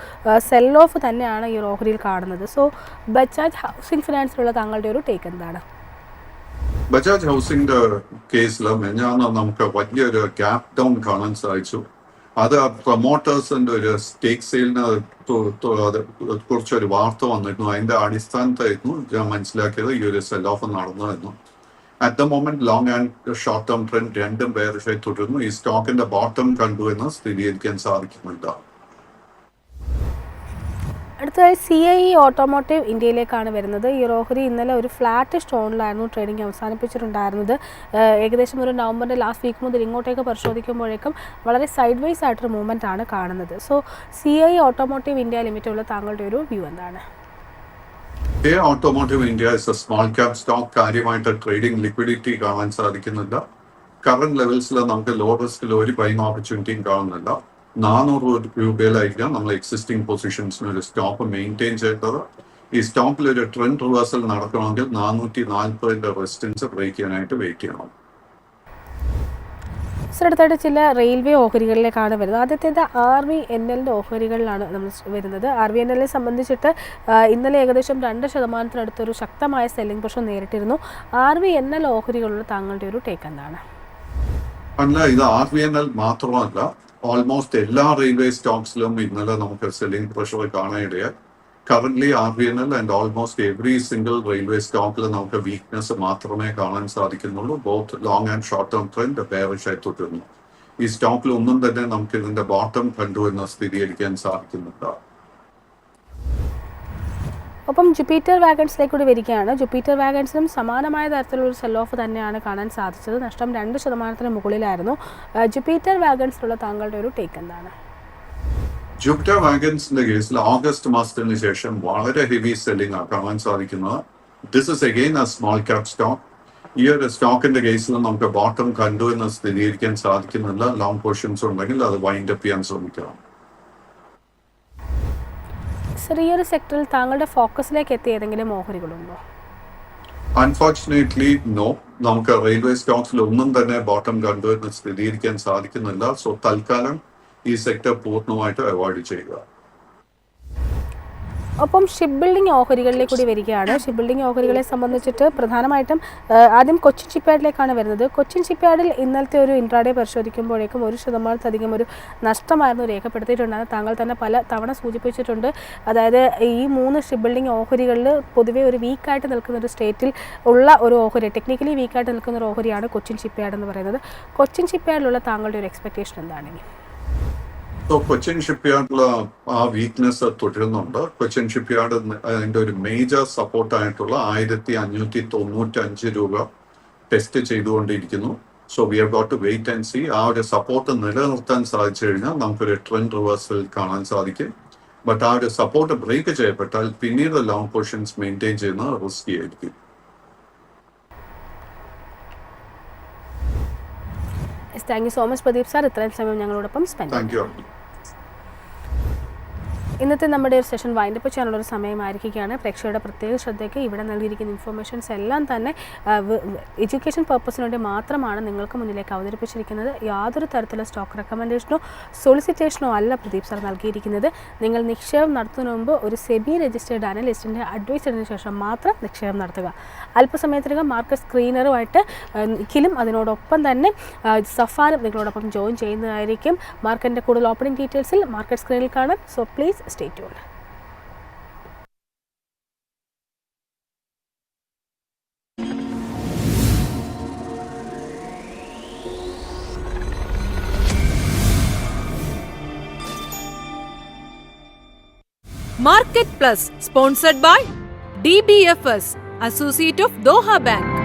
സെൽ ഓഫ് തന്നെയാണ് ഈ ഓഹരിയിൽ കാണുന്നത്. സോ ബജാജ് ഹൗസിംഗ് ഫിനാൻസിലുള്ള താങ്കളുടെ ഒരു ടേക്ക് എന്താണ്? ബജാജ് ഹൗസിംഗിന്റെ കേസിൽ മെഞ്ഞാന്ന് നമുക്ക് വലിയൊരു ഗ്യാപ് ഡൗൺ കാണാൻ സാധിച്ചു. അത് പ്രൊമോട്ടേഴ്സിന്റെ ഒരു സ്റ്റേക്ക് സെയിലിന് കുറച്ചൊരു വാർത്ത വന്നിരുന്നു. അതിന്റെ അടിസ്ഥാനത്തായിരുന്നു ഞാൻ മനസ്സിലാക്കിയത് ഈ ഒരു sell off നടന്നതെന്നു. At the moment long and short term trend രണ്ടും ബേറിഷായി തുടരുന്നു. ഈ സ്റ്റോക്കിന്റെ ബോട്ടം കണ്ടു എന്ന് സ്ഥിരീകരിക്കാൻ സാധിക്കുന്നില്ല അടുത്തതായി സി ഐ ഇ ഓട്ടോമോട്ടീവ് ഇന്ത്യയിലേക്കാണ് വരുന്നത്. ഈ ഓഹരി ഇന്നലെ ഒരു ഫ്ലാറ്റ് സ്റ്റോണിലായിരുന്നു ട്രേഡിംഗ് അവസാനിപ്പിച്ചിട്ടുണ്ടായിരുന്നത്. ഏകദേശം ഒരു നവംബറിന്റെ ലാസ്റ്റ് വീക്ക് മുതൽ ഇങ്ങോട്ടേക്ക് പരിശോധിക്കുമ്പോഴേക്കും വളരെ സൈഡ് വൈസ് ആയിട്ടൊരു മൂവ്മെന്റ് ആണ് കാണുന്നത്. So C I automotive India ലിമിറ്റുള്ള താങ്കളുടെ ഒരു വ്യൂ എന്താണ്? Automotive India is a small cap stock കാര്യമായിട്ട് ട്രേഡിംഗ് ലിക്വിഡിറ്റി കാണാൻ സാധിക്കുന്നില്ല. കറന്റ് ലെവൽസിൽ നമുക്ക് ലോ റിസ്കിൽ ഒരു ബൈങ് ഓപ്പർച്യൂണിറ്റിയും കാണുന്നില്ല. നാനൂറ് രൂപയിലായിരിക്കാം നമ്മൾ എക്സിസ്റ്റിംഗ് പൊസിഷൻസിന് ഒരു സ്റ്റോപ്പ് മെയിന്റെയിൻ ചെയ്യേണ്ടത് ഈ സ്റ്റോപ്പിൽ ഒരു ട്രെൻഡ് റിവേഴ്സൽ നടക്കണമെങ്കിൽ നാനൂറ്റി നാൽപ്പതിന്റെ റെസിസ്റ്റൻസ് ബ്രേക്ക് ചെയ്യാനായിട്ട് വെയിറ്റ് ചെയ്യണം. സർ അടുത്തായിട്ട് ചില റെയിൽവേ ഓഹരികളിലേക്കാണ് വരുന്നത്. ആദ്യത്തേത് ആർ വി എൻ എല്ലിന്റെ ഓഹരികളിലാണ് നമ്മൾ വരുന്നത്. ആർ വി എൻ എല്ലിനെ സംബന്ധിച്ചിട്ട് ഇന്നലെ ഏകദേശം രണ്ട് ശതമാനത്തിനടുത്തൊരു ശക്തമായ സെല്ലിംഗ് പ്രഷർ നേരിട്ടിരുന്നു. ആർ വി എൻ എൽ ഓഹരികളുള്ള താങ്കളുടെ ഒരു ടേക്ക് എന്താണ്? അല്ല ഇത് ആർ വി എൻ എൽ മാത്രമല്ല. ഓൾമോസ്റ്റ് എല്ലാ റെയിൽവേ സ്റ്റോക്സിലും ഇന്നലെ നമുക്ക് സെല്ലിംഗ് പ്രഷർ കാണാനിടയായി current R B N L and almost every single railway സ്റ്റോക്കിൽ നമുക്ക് വീക്ക്നെസ് മാത്രമേ കാണാൻ സാധിക്കുന്നുള്ളൂ. Both long and short term trend bearish ആയി തുടരുന്നു. ഈ സ്റ്റോക്കിൽ ഒന്നും തന്നെ നമുക്ക് ഇതിന്റെ ബോട്ടം കണ്ടു എന്ന് സ്ഥിരീകരിക്കാൻ സാധിക്കുന്നില്ല ഒപ്പം ജുപ്പീറ്റർ വാഗൺസിലേക്ക് കൂടി വരികയാണ്. ജുപ്പീറ്റർ വാഗൺസിനും സമാനമായ തരത്തിലുള്ള സെൽ ഓഫ് തന്നെയാണ് കാണാൻ സാധിച്ചത്. നഷ്ടം രണ്ട് ശതമാനത്തിന് മുകളിലായിരുന്നു. ജുപ്പീറ്റർ വാഗൺസിലുള്ള താങ്കളുടെ ഒരു ടേക്ക് എന്താണ്? ജൂപ്പിറ്റർ വാഗൻസിന്റെ കേസിൽ ഓഗസ്റ്റ് മാസത്തിന് ശേഷം വളരെ ഹെവി സെല്ലിംഗ് ആണ് കാണാൻ സാധിക്കുന്നത്. This is again a small cap stock ഈ ഒരു സ്റ്റോക്കിന്റെ കേസിൽ നമുക്ക് ബോട്ടം കണ്ടു എന്ന് സ്ഥിരീകരിക്കാൻ സാധിക്കുന്നില്ല. ലോങ് പൊസിഷൻസ് ഉണ്ടെങ്കിൽ അത് വൈൻഡ് അപ്പ് ചെയ്യാൻ ശ്രമിക്കണം. സർ ഒരു സെക്ടറിൽ താങ്കളുടെ ഫോക്കസിലേക്ക് എത്തിയ ഏതെങ്കിലും ഓഹരികളുണ്ടോ? അൺഫോർച്ചുനേറ്റ്ലി നോ നമുക്ക് റെയിൽവേ സ്റ്റോക്സിൽ ഒന്നും തന്നെ ബോട്ടം കണ്ടു എന്ന് സ്ഥിരീകരിക്കാൻ സാധിക്കുന്നില്ല. സോ തൽക്കാലം ഈ സെക്ടർ പൂർണമായിട്ട് അവോയ്ഡ് ചെയ്യുക. ഒപ്പം ഷിപ്പ് ബിൽഡിംഗ് ഓഹരികളിലേക്ക് കൂടി വരികയാണ്. ഷിപ്പ് ബിൽഡിംഗ് ഓഹരികളെ സംബന്ധിച്ചിട്ട് പ്രധാനമായിട്ടും ആദ്യം കൊച്ചിൻ ഷിപ്പ്യാർഡിലേക്കാണ് വരുന്നത്. കൊച്ചിൻ ഷിപ്പ്യാർഡിൽ ഇന്നലത്തെ ഒരു ഇൻട്രാഡേ പരിശോധിക്കുമ്പോഴേക്കും ഒരു ശതമാനത്തിലധികം ഒരു നഷ്ടമായിരുന്നു രേഖപ്പെടുത്തിയിട്ടുണ്ടെന്ന് താങ്കൾ തന്നെ പല തവണ സൂചിപ്പിച്ചിട്ടുണ്ട്. അതായത് ഈ മൂന്ന് ഷിപ്പ് ബിൽഡിംഗ് ഓഹരികളിൽ പൊതുവേ ഒരു വീക്കായിട്ട് നിൽക്കുന്ന ഒരു സ്റ്റേറ്റിൽ ഉള്ള ഒരു ഓഹരി ടെക്നിക്കലി വീക്കായിട്ട് നിൽക്കുന്ന ഒരു ഓഹരിയാണ് കൊച്ചിൻ ഷിപ്പ്യാർഡ് എന്ന് പറയുന്നത്. കൊച്ചിൻ ഷിപ്പ്യാർഡിലുള്ള താങ്കളുടെ ഒരു എക്സ്പെക്ടേഷൻ എന്താണെങ്കിൽ സോ കൊച്ചിൻ ഷിപ്പ്യാർഡിൽ ആ വീക്ക്നെസ് തുടരുന്നുണ്ട്. കൊച്ചിൻ ഷിപ്പ്യാർഡ് അതിന്റെ ഒരു മേജർ സപ്പോർട്ടായിട്ടുള്ള ആയിരത്തി അഞ്ഞൂറ്റി തൊണ്ണൂറ്റി അഞ്ച് രൂപ ടെസ്റ്റ് ചെയ്തുകൊണ്ടിരിക്കുന്നു. So we have got wait and see. ആ ഒരു സപ്പോർട്ട് നിലനിർത്താൻ സാധിച്ചു കഴിഞ്ഞാൽ നമുക്കൊരു ട്രെൻഡ് റിവേഴ്സൽ കാണാൻ സാധിക്കും. ബട്ട് ആ ഒരു സപ്പോർട്ട് ബ്രേക്ക് ചെയ്യപ്പെട്ടാൽ പിന്നീട് ലോങ് പൊസിഷൻസ് മെയിന്റെയിൻ ചെയ്യുന്നത് റിസ്കി ആയിരിക്കും. Thank you so much Pradeep sir. ഇത്രയും സമയം ഞങ്ങളോടൊപ്പം സ്പെൻഡ് താങ്ക് യു ഇന്നത്തെ നമ്മുടെ ഒരു സെഷൻ വൈൻഡപ്പ് ചെയ്യാനുള്ള ഒരു സമയമായിരിക്കുകയാണ്. പ്രേക്ഷകരുടെ പ്രത്യേക ശ്രദ്ധയ്ക്ക് ഇവിടെ നൽകിയിരിക്കുന്ന ഇൻഫർമേഷൻസ് എല്ലാം തന്നെ എഡ്യൂക്കേഷൻ പർപ്പസിന് വേണ്ടി മാത്രമാണ് നിങ്ങൾക്ക് മുന്നിലേക്ക് അവതരിപ്പിച്ചിരിക്കുന്നത്. യാതൊരു തരത്തിലുള്ള സ്റ്റോക്ക് റെക്കമെൻഡേഷനോ സോളിസിറ്റേഷനോ അല്ല പ്രദീപ് സാർ നൽകിയിരിക്കുന്നത്. നിങ്ങൾ നിക്ഷേപം നടത്തുന്നതിന് മുമ്പ് ഒരു സെബി രജിസ്റ്റേർഡ് അനലിസ്റ്റിന്റെ അഡ്വൈസ് എടുത്തതിന് ശേഷം മാത്രം നിക്ഷേപം നടത്തുക. അല്പസമയത്തിനകം മാർക്കറ്റ് സ്ക്രീനറുമായിട്ട് നിഖിലും അതിനോടൊപ്പം തന്നെ സഫാനും നിങ്ങളോടൊപ്പം ജോയിൻ ചെയ്യുന്നതായിരിക്കും. മാർക്കറ്റിന്റെ കൂടുതൽ ഓപ്പണിംഗ് ഡീറ്റെയിൽസിൽ മാർക്കറ്റ് സ്ക്രീനിൽ കാണാം. So please stay tuned Market Plus, sponsored by DBFS, Associate of Doha Bank.